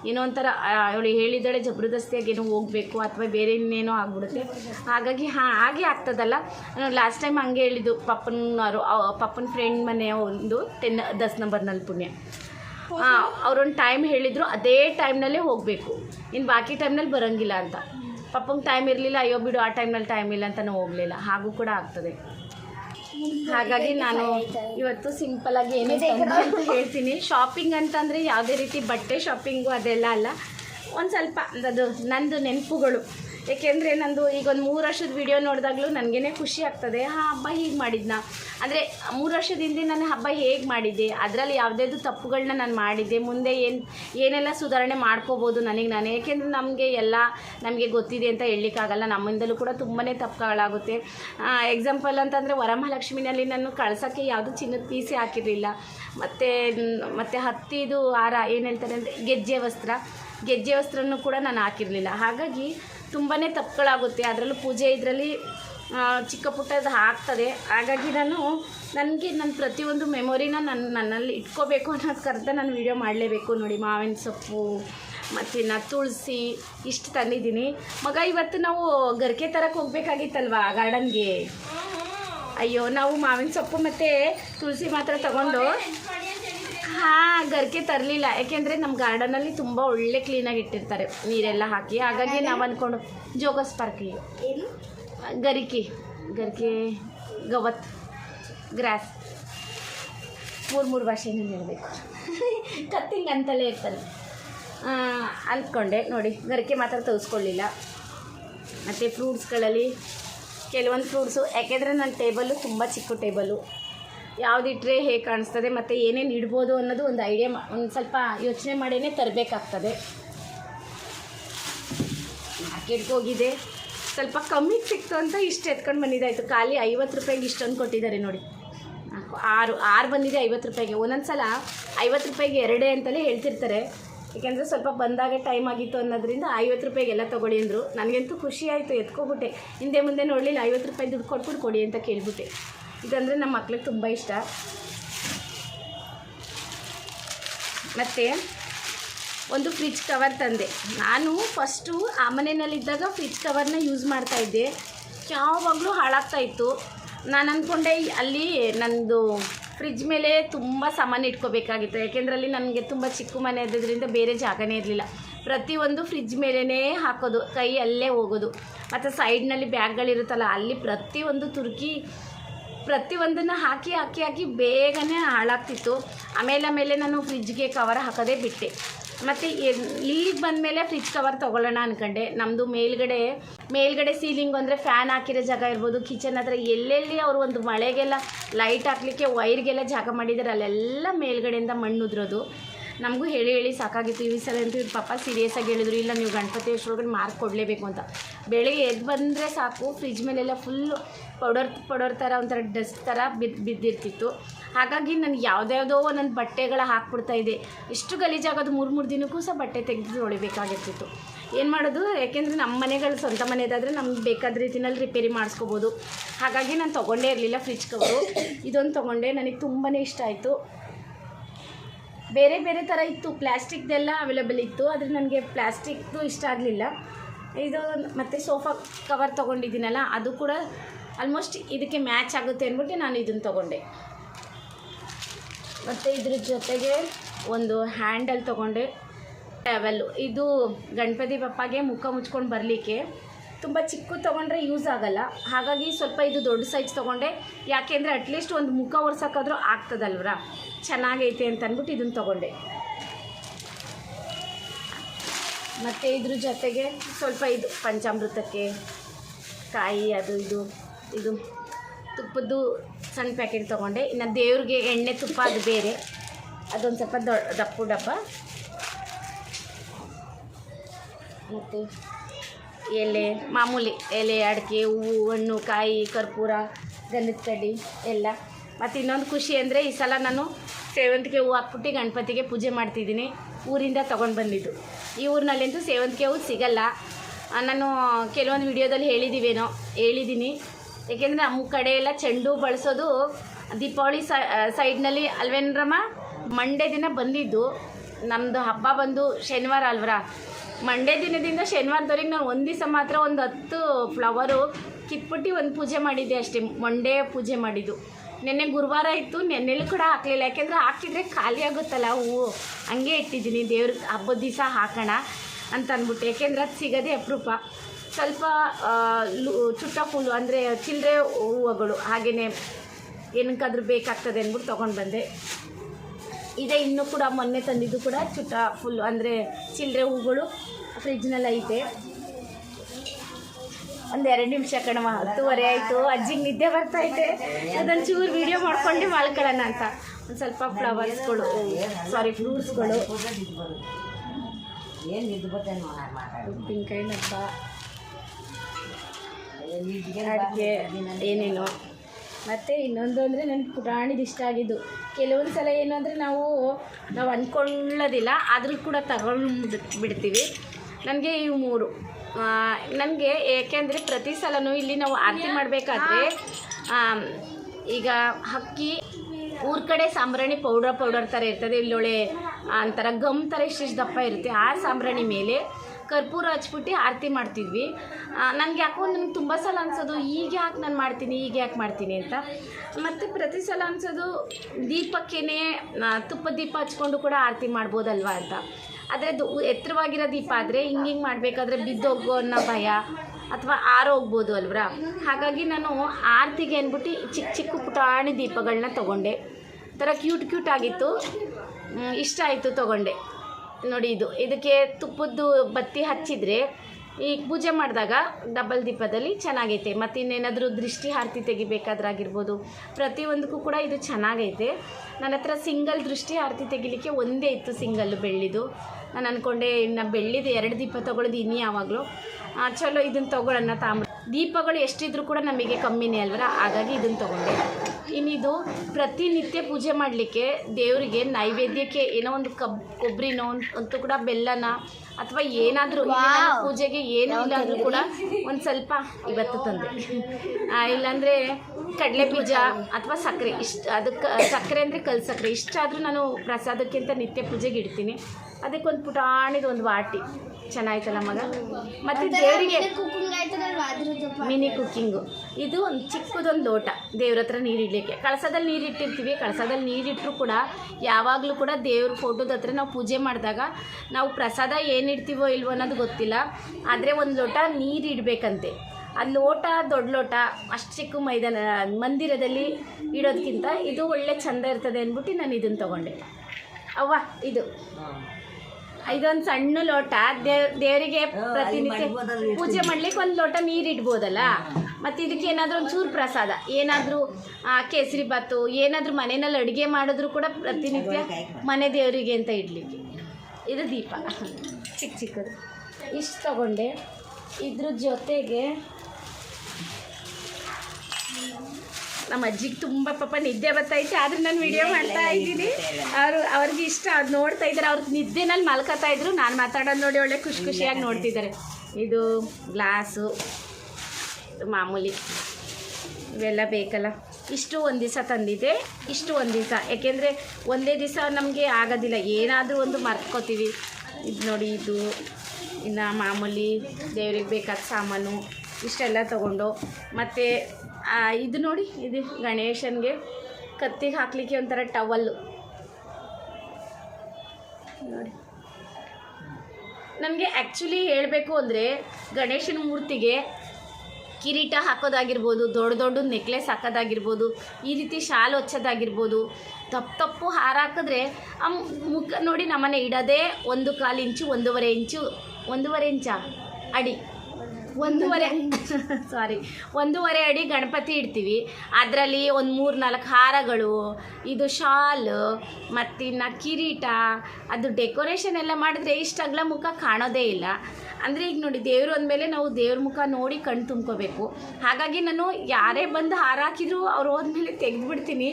ಏನೋ ಒಂಥರ ಅವಳು ಹೇಳಿದಾಳೆ ಜಬರ್ದಸ್ತಿಯಾಗಿ ಏನೋ ಹೋಗಬೇಕು ಅಥವಾ ಬೇರೆ ಇನ್ನೇನೋ ಆಗ್ಬಿಡುತ್ತೆ. ಹಾಗಾಗಿ, ಹಾಂ, ಹಾಗೆ ಆಗ್ತದಲ್ಲ. ಲಾಸ್ಟ್ ಟೈಮ್ ಹಂಗೆ ಹೇಳಿದ್ದು ಪಪ್ಪನವರು ಪಪ್ಪನ ಫ್ರೆಂಡ್ ಮನೆಯ ಒಂದು ಟೆನ್ ದಸ್ ನಂಬರ್ನಲ್ಲಿ ಪುಣ್ಯ. ಹಾಂ ಅವ್ರೊಂದು ಟೈಮ್ ಹೇಳಿದರು, ಅದೇ ಟೈಮ್ನಲ್ಲೇ ಹೋಗಬೇಕು. ಇನ್ನು ಬಾಕಿ ಟೈಮ್ನಲ್ಲಿ ಬರೋಂಗಿಲ್ಲ ಅಂತ. ಪಪ್ಪಂಗೆ ಟೈಮ್ ಇರಲಿಲ್ಲ, ಅಯ್ಯೋ ಬಿಡು, ಆ ಟೈಮ್ನಲ್ಲಿ ಟೈಮ್ ಇಲ್ಲ ಅಂತ ನಾವು ಹೋಗಲಿಲ್ಲ. ಹಾಗೂ ಕೂಡ ಆಗ್ತದೆ. ಹಾಗಾಗಿ ನಾನು ಇವತ್ತು ಸಿಂಪಲ್ ಆಗಿ ಏನೇ ಅಂತ ಹೇಳ್ತೀನಿ. ಶಾಪಿಂಗ್ ಅಂತಂದರೆ ಯಾವುದೇ ರೀತಿ ಬಟ್ಟೆ ಶಾಪಿಂಗು ಅದೆಲ್ಲ ಅಲ್ಲ. ಒಂದು ಸ್ವಲ್ಪ, ಅದು ನಂದು ನೆನಪುಗಳು. ಏಕೆಂದರೆ ನಂದು ಈಗ ಒಂದು ಮೂರು ವರ್ಷದ ವಿಡಿಯೋ ನೋಡಿದಾಗಲೂ ನನಗೇನೆ ಖುಷಿ ಆಗ್ತದೆ. ಆ ಹಬ್ಬ ಹೀಗೆ ಮಾಡಿದ್ನ? ಅಂದರೆ ಮೂರು ವರ್ಷದ ಹಿಂದೆ ನಾನು ಹಬ್ಬ ಹೇಗೆ ಮಾಡಿದ್ದೆ? ಅದರಲ್ಲಿ ಯಾವುದ್ಯಾವುದು ತಪ್ಪುಗಳನ್ನ ನಾನು ಮಾಡಿದ್ದೆ? ಮುಂದೆ ಏನು, ಏನೆಲ್ಲ ಸುಧಾರಣೆ ಮಾಡ್ಕೋಬೋದು ನನಗೆ ನಾನು? ಏಕೆಂದರೆ ನಮಗೆ ಎಲ್ಲ ನಮಗೆ ಗೊತ್ತಿದೆ ಅಂತ ಹೇಳಲಿಕ್ಕಾಗಲ್ಲ. ನಮ್ಮಿಂದಲೂ ಕೂಡ ತುಂಬಾ ತಪ್ಪುಗಳಾಗುತ್ತೆ. ಎಕ್ಸಾಂಪಲ್ ಅಂತಂದರೆ ವರಮಹಾಲಕ್ಷ್ಮಿನಲ್ಲಿ ನಾನು ಕಳ್ಸೋಕ್ಕೆ ಯಾವುದು ಚಿನ್ನದ ಪೀಸೆ ಹಾಕಿರಲಿಲ್ಲ. ಮತ್ತು ಮತ್ತು ಹತ್ತಿದು ಹಾರ ಏನು ಹೇಳ್ತಾರೆ ಅಂದರೆ ಗೆಜ್ಜೆ ವಸ್ತ್ರ. ಗೆಜ್ಜೆ ವಸ್ತ್ರನೂ ಕೂಡ ನಾನು ಹಾಕಿರಲಿಲ್ಲ. ಹಾಗಾಗಿ ತುಂಬಾ ತಪ್ಪುಗಳಾಗುತ್ತೆ. ಅದರಲ್ಲೂ ಪೂಜೆ ಇದರಲ್ಲಿ ಚಿಕ್ಕ ಪುಟ್ಟದ್ದು ಆಗ್ತದೆ. ಹಾಗಾಗಿ ನಾನು ನನಗೆ ನನ್ನ ಪ್ರತಿಯೊಂದು ಮೆಮೊರಿನ ನಾನು, ನನ್ನಲ್ಲಿ ಇಟ್ಕೋಬೇಕು ಅನ್ನೋದಕ್ಕರ್ಥ ನಾನು ವೀಡಿಯೋ ಮಾಡಲೇಬೇಕು ನೋಡಿ. ಮಾವಿನ ಸೊಪ್ಪು, ಮತ್ತು ನಾ ತುಳಸಿ, ಇಷ್ಟು ತಂದಿದ್ದೀನಿ. ಮಗ, ಇವತ್ತು ನಾವು ಗರಿಕೆ ತರಕ್ಕೆ ಹೋಗ್ಬೇಕಾಗಿತ್ತಲ್ವಾ ಗಾರ್ಡನ್ಗೆ ಅಯ್ಯೋ, ನಾವು ಮಾವಿನ ಸೊಪ್ಪು ಮತ್ತು ತುಳಸಿ ಮಾತ್ರ ತಗೊಂಡು ಹಾಂ ಗರಿಕೆ ತರಲಿಲ್ಲ. ಯಾಕೆಂದರೆ ನಮ್ಮ ಗಾರ್ಡನಲ್ಲಿ ತುಂಬ ಒಳ್ಳೆ ಕ್ಲೀನಾಗಿ ಇಟ್ಟಿರ್ತಾರೆ. ನೀರೆಲ್ಲ ಹಾಕಿ. ಹಾಗಾಗಿ ನಾವು ಅಂದ್ಕೊಂಡು ಜೋಗಸ್ ಪಾರ್ಕಿಗೆ ಏನು? ಗರಿಕೆ. ಗರಿಕೆ ಗವತ್ ಗ್ರಾಸ್ ಮೂರು ಮೂರು ಭಾಷೆನೂ ಹೇಳಬೇಕು. ಕತ್ತಿಂಗ್ ಅಂತಲೇ ಇರ್ತದೆ. ಆ, ಅಂದ್ಕೊಂಡೆ ನೋಡಿ ಗರಿಕೆ ಮಾತ್ರ ತೋರಿಸ್ಕೊಳ್ಳಿಲ್ಲ. ಮತ್ತು ಫ್ರೂಟ್ಸ್ಗಳಲ್ಲಿ ಕೆಲವೊಂದು ಫ್ರೂಟ್ಸು ಯಾಕೆಂದರೆ ನನ್ನ ಟೇಬಲ್ಲು ತುಂಬ ಚಿಕ್ಕ ಟೇಬಲ್ಲು ಇಟ್ಟರೆ ಹೇಗೆ ಕಾಣಿಸ್ತದೆ, ಮತ್ತು ಏನೇನು ಇಡ್ಬೋದು ಅನ್ನೋದು ಒಂದು ಐಡಿಯಾ ಒಂದು ಸ್ವಲ್ಪ ಯೋಚನೆ ಮಾಡಿಯೇ ತರಬೇಕಾಗ್ತದೆ. ಮಾರ್ಕೆಟ್ಗೆ ಹೋಗಿದೆ ಸ್ವಲ್ಪ ಕಮ್ಮಿ ಸಿಕ್ತು ಅಂತ ಇಷ್ಟು ಎತ್ಕೊಂಡು ಬಂದಿದ್ದಾಯಿತು ಖಾಲಿ ಐವತ್ತು ರೂಪಾಯಿಗೆ ಇಷ್ಟೊಂದು ಕೊಟ್ಟಿದ್ದಾರೆ ನೋಡಿ. ಆರು ಆರು ಬಂದಿದೆ ಐವತ್ತು ರೂಪಾಯಿಗೆ. ಒಂದೊಂದು ಸಲ ಐವತ್ತು ರೂಪಾಯಿಗೆ ಎರಡೇ ಅಂತಲೇ ಹೇಳ್ತಿರ್ತಾರೆ. ಏಕೆಂದರೆ ಸ್ವಲ್ಪ ಬಂದಾಗ ಟೈಮ್ ಆಗಿತ್ತು ಅನ್ನೋದ್ರಿಂದ ಐವತ್ತು ರೂಪಾಯಿಗೆಲ್ಲ ತೊಗೊಳ್ಳಿ ಅಂದರು. ನನಗಂತೂ ಖುಷಿ ಆಯಿತು, ಎತ್ಕೊಬಿಟ್ಟೆ. ಹಿಂದೆ ಮುಂದೆ ನೋಡಲಿಲ್ಲ, ಐವತ್ತು ರೂಪಾಯಿ ದುಡ್ಡು ಕೊಟ್ಬಿಟ್ಟು ಕೊಡಿ ಅಂತ ಕೇಳ್ಬಿಟ್ಟೆ. ಇದಂದರೆ ನಮ್ಮ ಮಕ್ಳಿಗೆ ತುಂಬ ಇಷ್ಟ. ಮತ್ತು ಒಂದು ಫ್ರಿಜ್ ಕವರ್ ತಂದೆ. ನಾನು ಫಸ್ಟು ಆ ಮನೆಯಲ್ಲಿದ್ದಾಗ ಫ್ರಿಜ್ ಕವರ್ನ ಯೂಸ್ ಮಾಡ್ತಾಯಿದ್ದೆ ಯಾವಾಗಲೂ ಹಾಳಾಗ್ತಾ ಇತ್ತು. ನಾನು ಅಂದ್ಕೊಂಡೆ ಅಲ್ಲಿ ನಂದು ಫ್ರಿಜ್ ಮೇಲೆ ತುಂಬ ಸಾಮಾನು ಇಟ್ಕೋಬೇಕಾಗಿತ್ತು. ಯಾಕೆಂದರೆ ಅಲ್ಲಿ ನನಗೆ ತುಂಬ ಚಿಕ್ಕ ಮನೆ ಇದ್ದಿದ್ದರಿಂದ ಬೇರೆ ಜಾಗನೇ ಇರಲಿಲ್ಲ. ಪ್ರತಿಯೊಂದು ಫ್ರಿಜ್ ಮೇಲೇ ಹಾಕೋದು ಕೈ ಅಲ್ಲೇ ಹೋಗೋದು. ಮತ್ತು ಸೈಡ್ನಲ್ಲಿ ಬ್ಯಾಗ್ಗಳಿರುತ್ತಲ್ಲ ಅಲ್ಲಿ ಪ್ರತಿಯೊಂದು ತುರ್ಕಿ ಪ್ರತಿಯೊಂದನ್ನು ಹಾಕಿ ಹಾಕಿ ಹಾಕಿ ಬೇಗನೆ ಹಾಳಾಗ್ತಿತ್ತು. ಆಮೇಲೆ ಆಮೇಲೆ ನಾನು ಫ್ರಿಜ್ಗೆ ಕವರ್ ಹಾಕೋದೇ ಬಿಟ್ಟೆ. ಮತ್ತು ಇಲ್ಲಿಗೆ ಬಂದಮೇಲೆ ಫ್ರಿಜ್ ಕವರ್ ತೊಗೊಳ್ಳೋಣ ಅಂದ್ಕೊಂಡೆ ನಮ್ಮದು ಮೇಲ್ಗಡೆ ಮೇಲ್ಗಡೆ ಸೀಲಿಂಗ್ ಅಂದರೆ ಫ್ಯಾನ್ ಹಾಕಿರೋ ಜಾಗ ಇರ್ಬೋದು. ಕಿಚನ್ ಹತ್ರ ಎಲ್ಲೆಲ್ಲಿ ಅವರು ಒಂದು ಮಳೆಗೆಲ್ಲ ಲೈಟ್ ಹಾಕ್ಲಿಕ್ಕೆ ವೈರ್ಗೆಲ್ಲ ಜಾಗ ಮಾಡಿದ್ದಾರೆ ಅಲ್ಲೆಲ್ಲ ಮೇಲ್ಗಡೆಯಿಂದ ಮಣ್ಣು ಉದ್ರೋದು. ನಮಗೂ ಹೇಳಿ ಹೇಳಿ ಸಾಕಾಗಿತ್ತು. ಈ ಸಲ ಅಂತೂ ಇವ್ರ ಪಾಪ ಸೀರಿಯಸ್ ಆಗಿ ಹೇಳಿದ್ರು, ಇಲ್ಲ, ನೀವು ಗಣಪತಿ ಅಷ್ಟರೊಳಗಡೆ ಮಾರ್ಕ್ ಕೊಡಲೇಬೇಕು ಅಂತ. ಬೆಳಿಗ್ಗೆ ಎದ್ದು ಬಂದರೆ ಸಾಕು ಫ್ರಿಜ್ ಮೇಲೆಲ್ಲ ಫುಲ್ಲು ಪೌಡರ್ ಪೌಡರ್ ಥರ ಒಂಥರ ಡಸ್ಟ್ ಥರ ಬಿದ್ದು ಬಿದ್ದಿರ್ತಿತ್ತು. ಹಾಗಾಗಿ ನಾನು ಯಾವುದ್ಯಾವುದೋ ಒಂದೊಂದು ಬಟ್ಟೆಗಳ ಹಾಕ್ಬಿಡ್ತಾ ಇದ್ದೆ. ಎಷ್ಟು ಗಲೀಜಾಗೋದು ಮೂರು ಮೂರು ದಿನಕ್ಕೂ ಸಹ ಬಟ್ಟೆ ತೆಗೆದು ತೊಳಿಬೇಕಾಗಿರ್ತಿತ್ತು. ಏನು ಮಾಡೋದು, ಯಾಕೆಂದರೆ ನಮ್ಮ ಮನೆಗಳು ಸ್ವಂತ ಮನೆದಾದರೆ ನಮ್ಗೆ ಬೇಕಾದ ರೀತಿನಲ್ಲಿ ರಿಪೇರಿ ಮಾಡಿಸ್ಕೋಬೋದು. ಹಾಗಾಗಿ ನಾನು ತೊಗೊಂಡೇ ಇರಲಿಲ್ಲ ಫ್ರಿಜ್ ಕವರು. ಇದೊಂದು ತೊಗೊಂಡೆ, ನನಗೆ ತುಂಬಾ ಇಷ್ಟ ಆಯಿತು. ಬೇರೆ ಬೇರೆ ಥರ ಇತ್ತು. ಪ್ಲ್ಯಾಸ್ಟಿಕ್ದೆಲ್ಲ ಅವೈಲೇಬಲ್ ಇತ್ತು, ಆದರೆ ನನಗೆ ಪ್ಲ್ಯಾಸ್ಟಿಕ್ದು ಇಷ್ಟ ಆಗಲಿಲ್ಲ. ಇದು ಮತ್ತು ಸೋಫಾ ಕವರ್ ತೊಗೊಂಡಿದ್ದೀನಲ್ಲ, ಅದು ಕೂಡ ಆಲ್ಮೋಸ್ಟ್ ಇದಕ್ಕೆ ಮ್ಯಾಚ್ ಆಗುತ್ತೆ ಅಂದ್ಬಿಟ್ಟು ನಾನು ಇದನ್ನು ತೊಗೊಂಡೆ. ಮತ್ತು ಇದ್ರ ಜೊತೆಗೆ ಒಂದು ಹ್ಯಾಂಡಲ್ ತೊಗೊಂಡೆ. ಟ್ಯಾವೆಲ್ಲು ಇದು ಗಣಪತಿ ಪಪ್ಪಾಗೆ ಮುಖ ಮುಚ್ಕೊಂಡು ಬರಲಿಕ್ಕೆ ತುಂಬ ಚಿಕ್ಕದು ತೊಗೊಂಡ್ರೆ ಯೂಸ್ ಆಗಲ್ಲ. ಹಾಗಾಗಿ ಸ್ವಲ್ಪ ಇದು ದೊಡ್ಡ ಸೈಜ್ ತೊಗೊಂಡೆ. ಯಾಕೆಂದರೆ ಅಟ್ಲೀಸ್ಟ್ ಒಂದು ಮುಖ ಒರ್ಸೋಕ್ಕಾದ್ರೂ ಆಗ್ತದಲ್ವ್ರ? ಚೆನ್ನಾಗೈತೆ ಅಂತ ಅಂದ್ಬಿಟ್ಟು ಇದನ್ನು ತೊಗೊಂಡೆ. ಮತ್ತು ಇದ್ರ ಜೊತೆಗೆ ಸ್ವಲ್ಪ ಇದು ಪಂಚಾಮೃತಕ್ಕೆ ಕಾಯಿ ಅದು ಇದು ಇದು ತುಪ್ಪದ್ದು ಸಣ್ಣ ಪ್ಯಾಕೆಟ್ ತೊಗೊಂಡೆ. ಇನ್ನು ದೇವ್ರಿಗೆ ಎಣ್ಣೆ ತುಪ್ಪ ಅದು ಬೇರೆ. ಅದೊಂದು ಸ್ವಲ್ಪ ದೊಡ್ಡ ದಪ್ಪು ಡಬ್ಬ ಮತ್ತು ಎಲೆ, ಮಾಮೂಲಿ ಎಲೆ, ಅಡಿಕೆ, ಹೂವು, ಹಣ್ಣು, ಕಾಯಿ, ಕರ್ಪೂರ ಗಂಧದ ಕಡ್ಡಿ ಎಲ್ಲ. ಮತ್ತು ಇನ್ನೊಂದು ಖುಷಿ ಅಂದರೆ ಈ ಸಲ ನಾನು ಸೇವಂತಿಗೆ ಹೂವು ಹಾಕ್ಬಿಟ್ಟು ಗಣಪತಿಗೆ ಪೂಜೆ ಮಾಡ್ತಿದ್ದೀನಿ. ಊರಿಂದ ತೊಗೊಂಡು ಬಂದಿದ್ದು. ಈ ಊರಿನಲ್ಲಂತೂ ಸೇವಂತಿಗೆ ಹೂವು ಸಿಗಲ್ಲ. ನಾನು ಕೆಲವೊಂದು ವಿಡಿಯೋದಲ್ಲಿ ಹೇಳಿದ್ದೀವೇನೋ ಹೇಳಿದ್ದೀನಿ ಏಕೆಂದರೆ ನಮ್ಮ ಕಡೆ ಎಲ್ಲ ಚೆಂಡು ಬಳಸೋದು ದೀಪಾವಳಿ ಸೈಡ್ನಲ್ಲಿ ಅಲ್ವೇನ್ರಮ್ಮ? ಮಂಡೇ ದಿನ ಬಂದಿದ್ದು. ನಮ್ಮದು ಹಬ್ಬ ಬಂದು ಶನಿವಾರ ಅಲ್ವರ? ಮಂಡೇ ದಿನದಿಂದ ಶನಿವಾರದವರೆಗೆ ನಾನು ಒಂದು ದಿವಸ ಮಾತ್ರ ಒಂದು ಹತ್ತು ಫ್ಲವರು ಕಿತ್ಬಿಟ್ಟು ಒಂದು ಪೂಜೆ ಮಾಡಿದ್ದೆ ಅಷ್ಟೇ ಮಂಡೇ ಪೂಜೆ ಮಾಡಿದ್ದು. ನೆನ್ನೆ ಗುರುವಾರ ಇತ್ತು ನೆನ್ನೆಲ್ಲೂ ಕೂಡ ಹಾಕಲಿಲ್ಲ. ಯಾಕೆಂದರೆ ಹಾಕಿದರೆ ಖಾಲಿ ಆಗುತ್ತಲ್ಲ ಹೂವು? ಹಂಗೆ ಇಟ್ಟಿದ್ದೀನಿ. ದೇವ್ರ ಹಬ್ಬದ ದಿವಸ ಹಾಕೋಣ ಅಂತ ಅಂದ್ಬಿಟ್ಟು. ಯಾಕೆಂದ್ರೆ ಅದು ಸಿಗೋದೇ ಅಪರೂಪ. ಸ್ವಲ್ಪ ಚುಟ್ಟ ಫುಲ್ಲು ಅಂದರೆ ಚಿಲ್ಲರೆ ಹೂವುಗಳು ಹಾಗೆಯೇ ಏನಕ್ಕಾದ್ರೂ ಬೇಕಾಗ್ತದೆ ಅಂದ್ಬಿಟ್ಟು ತೊಗೊಂಡು ಬಂದೆ. ಇದೆ ಇನ್ನೂ ಕೂಡ ಮೊನ್ನೆ ತಂದಿದ್ದು ಕೂಡ ಚುಟ್ಟ ಫುಲ್ಲು ಅಂದರೆ ಚಿಲ್ಲರೆ ಹೂಗಳು ಫ್ರಿಜ್ನಲ್ಲಿ ಐತೆ. ಒಂದು ಎರಡು ನಿಮಿಷ ಕಣವ ಹತ್ತುವರೆ ಆಯಿತು ಅಜ್ಜಿಗೆ ನಿದ್ದೆ ಬರ್ತೈತೆ ಅದೊಂದು ಚೂರು ವೀಡಿಯೋ ಮಾಡ್ಕೊಂಡೆ ಮಾಡ್ಕೊಳ್ಳೋಣ ಅಂತ. ಒಂದು ಸ್ವಲ್ಪ ಫ್ಲವರ್ಸ್ಗಳು ಸಾರಿ ಫ್ರೂಟ್ಸ್ಗಳು ಏನು ಅಡಿಕೆ, ಏನೇನೋ. ಮತ್ತು ಇನ್ನೊಂದು ಅಂದರೆ ನನಗೆ ಪುರಾಣಿದು ಇಷ್ಟ ಆಗಿದ್ದು. ಕೆಲವೊಂದು ಸಲ ಏನು ಅಂದರೆ ನಾವು ನಾವು ಅಂದ್ಕೊಳ್ಳೋದಿಲ್ಲ ಆದರೂ ಕೂಡ ತಗೊಂಡು ಬಿಡ್ತೀವಿ. ನನಗೆ ಇವು ಮೂರು. ನನಗೆ ಏಕೆಂದರೆ ಪ್ರತಿ ಸಲನೂ ಇಲ್ಲಿ ನಾವು ಆರತಿ ಮಾಡಬೇಕಾದ್ರೆ ಈಗ ಅಕ್ಕಿ, ಊರ ಕಡೆ ಸಾಂಬ್ರಾಣಿ ಪೌಡರ್ ಪೌಡರ್ ಥರ ಇರ್ತದೆ ಇಲ್ಲೊಳೆ ಒಂಥರ ಗಮ್ ಥರ ಇಷ್ಟಿಷ್ಟು ದಪ್ಪ ಇರುತ್ತೆ, ಆ ಸಾಂಬ್ರಾಣಿ ಮೇಲೆ ಕರ್ಪೂರ ಹಚ್ಬಿಟ್ಟು ಆರತಿ ಮಾಡ್ತಿದ್ವಿ. ನನಗೆ ಯಾಕೋ ನನಗೆ ತುಂಬ ಸಲ ಅನ್ಸೋದು ಈಗ ಯಾಕೆ ನಾನು ಮಾಡ್ತೀನಿ ಈಗ ಯಾಕೆ ಮಾಡ್ತೀನಿ ಅಂತ. ಮತ್ತು ಪ್ರತಿ ಸಲ ಅನ್ಸೋದು ದೀಪಕ್ಕೇ ತುಪ್ಪ ದೀಪ ಹಚ್ಕೊಂಡು ಕೂಡ ಆರತಿ ಮಾಡ್ಬೋದಲ್ವಾ ಅಂತ. ಆದರೆ ಎತ್ತರವಾಗಿರೋ ದೀಪ ಆದರೆ ಹಿಂಗೆ ಹಿಂಗೆ ಮಾಡಬೇಕಾದ್ರೆ ಬಿದ್ದೋಗೋ ಅನ್ನೋ ಭಯ ಅಥವಾ ಆರೋಗ್ಬೋದು ಅಲ್ವ್ರ? ಹಾಗಾಗಿ ನಾನು ಆರತಿಗೆ ಅಂದ್ಬಿಟ್ಟು ಚಿಕ್ಕ ಚಿಕ್ಕ ಪುಟಾಣಿ ದೀಪಗಳನ್ನ ತೊಗೊಂಡೆ. ಥರ ಕ್ಯೂಟ್ ಕ್ಯೂಟ್ ಆಗಿತ್ತು. ಇಷ್ಟ ಆಯಿತು ತೊಗೊಂಡೆ. ನೋಡಿ ಇದು. ಇದಕ್ಕೆ ತುಪ್ಪದ್ದು ಬತ್ತಿ ಹಚ್ಚಿದರೆ ಈ ಪೂಜೆ ಮಾಡಿದಾಗ ಡಬಲ್ ದೀಪದಲ್ಲಿ ಚೆನ್ನಾಗೈತೆ. ಮತ್ತು ಇನ್ನೇನಾದರೂ ದೃಷ್ಟಿ ಹಾರತಿ ತೆಗಿಬೇಕಾದ್ರಾಗಿರ್ಬೋದು ಪ್ರತಿಯೊಂದಕ್ಕೂ ಕೂಡ ಇದು ಚೆನ್ನಾಗೈತೆ. ನನ್ನ ಹತ್ರ ಸಿಂಗಲ್ ದೃಷ್ಟಿ ಆರತಿ ತೆಗಿಲಿಕ್ಕೆ ಒಂದೇ ಇತ್ತು ಸಿಂಗಲ್ಲು ಬೆಳ್ಳಿದು. ನಾನು ಅಂದ್ಕೊಂಡೆ ಇನ್ನು ಬೆಳ್ಳಿದು ಎರಡು ದೀಪ ತೊಗೊಳೋದು ಇನ್ನು ಯಾವಾಗಲೂ. ಚಲೋ ಇದನ್ನು ತೊಗೊಳ್ಳೋಣ ತಾಮ್ರ. ದೀಪಗಳು ಎಷ್ಟಿದ್ರೂ ಕೂಡ ನಮಗೆ ಕಮ್ಮಿನೇ ಅಲ್ವರ? ಹಾಗಾಗಿ ಇದನ್ನು ತೊಗೊಂಡೆ. ಇನ್ನಿದು ಪ್ರತಿನಿತ್ಯ ಪೂಜೆ ಮಾಡಲಿಕ್ಕೆ ದೇವರಿಗೆ ನೈವೇದ್ಯಕ್ಕೆ ಏನೋ ಒಂದು ಕಬ್ ಕೊಬ್ಬರಿನೋ ಅಂತೂ ಕೂಡ ಬೆಲ್ಲನ ಅಥವಾ ಏನಾದರೂ ಪೂಜೆಗೆ ಏನೂ ಇಲ್ಲ ಅಂದರೂ ಕೂಡ ಒಂದು ಸ್ವಲ್ಪ ಇವತ್ತು ತಂದೆ ಇಲ್ಲಾಂದರೆ ಕಡಲೆ ಬೀಜ ಅಥವಾ ಸಕ್ಕರೆ ಇಷ್ಟು ಅದಕ್ಕೆ ಸಕ್ಕರೆ ಅಂದರೆ ಕಲ್ ಸಕ್ಕರೆ ಇಷ್ಟಾದರೂ ನಾನು ಪ್ರಸಾದಕ್ಕಿಂತ ನಿತ್ಯ ಪೂಜೆಗೆ ಇಡ್ತೀನಿ. ಅದಕ್ಕೊಂದು ಪುಟಾಣಿದ ಒಂದು ವಾಟಿ. ಚೆನ್ನಾಯ್ತಲ್ಲ ಮಗ? ಮತ್ತು ದೇವರಿಗೆ ಮಿನಿ ಕುಕ್ಕಿಂಗು. ಇದು ಒಂದು ಚಿಕ್ಕದೊಂದು ಲೋಟ ದೇವ್ರ ಹತ್ರ ನೀರಿಡಲಿಕ್ಕೆ ಕಳಸದಲ್ಲಿ ನೀರಿಟ್ಟಿರ್ತೀವಿ ಕಳಸದಲ್ಲಿ ನೀರಿಟ್ಟರೂ ಕೂಡ ಯಾವಾಗಲೂ ಕೂಡ ದೇವ್ರ ಫೋಟೋದ ಹತ್ರ ನಾವು ಪೂಜೆ ಮಾಡಿದಾಗ ನಾವು ಪ್ರಸಾದ ಏನು ಇಡ್ತೀವೋ ಇಲ್ವೋ ಅನ್ನೋದು ಗೊತ್ತಿಲ್ಲ. ಆದರೆ ಒಂದು ಲೋಟ ನೀರು ಇಡಬೇಕಂತೆ. ಆ ಲೋಟ ದೊಡ್ಡ ಲೋಟ ಅಷ್ಟು ಚಿಕ್ಕ ಮೈದಾನ ಮಂದಿರದಲ್ಲಿ ಇಡೋದಕ್ಕಿಂತ ಇದು ಒಳ್ಳೆ ಚಂದ ಇರ್ತದೆ ಅಂದ್ಬಿಟ್ಟು ನಾನು ಇದನ್ನು ತೊಗೊಂಡೆ. ಅವ್ವ ಇದು. ಇದೊಂದು ಸಣ್ಣ ಲೋಟ. ದೇವ್ ದೇವರಿಗೆ ಪ್ರತಿನಿತ್ಯ ಪೂಜೆ ಮಾಡ್ಲಿಕ್ಕೆ ಒಂದು ಲೋಟ ನೀರು ಇಡ್ಬೋದಲ್ಲ? ಮತ್ತು ಇದಕ್ಕೆ ಏನಾದರೂ ಒಂದು ಚೂರು ಪ್ರಸಾದ ಏನಾದರೂ ಕೇಸರಿ ಬಾತು ಏನಾದರೂ ಮನೆಯಲ್ಲಿ ಅಡುಗೆ ಮಾಡಿದ್ರು ಕೂಡ ಪ್ರತಿನಿತ್ಯ ಮನೆ ದೇವರಿಗೆ ಅಂತ ಇಡಲಿಕ್ಕೆ. ಇದು ದೀಪ. ಚಿಕ್ಕ ಚಿಕ್ಕದು. ಇಷ್ಟು ತಗೊಂಡೆ. ಇದ್ರ ಜೊತೆಗೆ ನಮ್ಮ ಅಜ್ಜಿಗೆ ತುಂಬ ಪಾಪ ನಿದ್ದೆ ಬರ್ತೈತೆ ಆದ್ರೆ ನಾನು ವಿಡಿಯೋ ಮಾಡ್ತಾ ಇದ್ದೀನಿ. ಅವರು ಅವ್ರಿಗೆ ಇಷ್ಟ ಅದು ನೋಡ್ತಾ ಇದ್ದಾರೆ ಅವ್ರಿಗೆ ನಿದ್ದೆನಲ್ಲಿ ಮಲ್ಕೋತಾ ಇದ್ರು. ನಾನು ಮಾತಾಡೋದು ನೋಡಿ ಒಳ್ಳೆ ಖುಷಿ ಖುಷಿಯಾಗಿ ನೋಡ್ತಿದ್ದಾರೆ ಇದು ಗ್ಲಾಸು. ಮಾಮೂಲಿ ಇವೆಲ್ಲ ಬೇಕಲ್ಲ. ಇಷ್ಟು ಒಂದು ದಿವಸ ತಂದಿದ್ದೆ. ಇಷ್ಟು ಒಂದು ದಿವಸ. ಯಾಕೆಂದರೆ ಒಂದೇ ದಿವಸ ನಮಗೆ ಆಗೋದಿಲ್ಲ. ಏನಾದರೂ ಒಂದು ಮರ್ತ್ಕೋತೀವಿ. ಇದು ನೋಡಿ ಇದು. ಇನ್ನು ಮಾಮೂಲಿ ದೇವ್ರಿಗೆ ಬೇಕಾದ ಸಾಮಾನು ಇಷ್ಟೆಲ್ಲ ತಗೊಂಡು. ಮತ್ತು ಇದು ನೋಡಿ, ಇದು ಗಣೇಶನಿಗೆ ಕತ್ತಿಗೆ ಹಾಕಲಿಕ್ಕೆ ಒಂಥರ ಟವಲ್ಲು ನೋಡಿ. ನನಗೆ ಆ್ಯಕ್ಚುಲಿ ಹೇಳಬೇಕು ಅಂದರೆ ಗಣೇಶನ ಮೂರ್ತಿಗೆ ಕಿರೀಟ ಹಾಕೋದಾಗಿರ್ಬೋದು, ದೊಡ್ಡ ದೊಡ್ಡ ನೆಕ್ಲೆಸ್ ಹಾಕೋದಾಗಿರ್ಬೋದು, ಈ ರೀತಿ ಶಾಲ್ ಹೊಚ್ಚೋದಾಗಿರ್ಬೋದು ತಪ್ಪು ತಪ್ಪು ಹಾರ ಹಾಕಿದ್ರೆ ಆ ಮುಖ ನೋಡಿ ನಮ್ಮನೆ ಇಡೋದೇ ಒಂದು ಕಾಲು ಇಂಚು, ಒಂದೂವರೆ ಇಂಚು, ಒಂದೂವರೆ ಇಂಚ ಅಡಿ. ಒಂದೂವರೆ ಸಾರಿ ಒಂದೂವರೆ ಅಡಿ ಗಣಪತಿ ಇಡ್ತೀವಿ. ಅದರಲ್ಲಿ ಒಂದು ಮೂರು ನಾಲ್ಕು ಹಾರಗಳು ಇದು ಶಾಲ್ ಮತ್ತಿನ್ನು ಕಿರೀಟ ಅದು ಡೆಕೋರೇಷನ್ ಎಲ್ಲ ಮಾಡಿದ್ರೆ ಇಷ್ಟು ಅಗಲ ಮುಖ ಕಾಣೋದೇ ಇಲ್ಲ. ಅಂದರೆ ಈಗ ನೋಡಿ ದೇವರು ಅಂದಮೇಲೆ ನಾವು ದೇವ್ರ ಮುಖ ನೋಡಿ ಕಣ್ಣು ತುಂಬ್ಕೋಬೇಕು. ಹಾಗಾಗಿ ನಾನು ಯಾರೇ ಬಂದು ಹಾರ ಹಾಕಿದ್ರು ಅವ್ರು ಹೋದ್ಮೇಲೆ ತೆಗೆದುಬಿಡ್ತೀನಿ.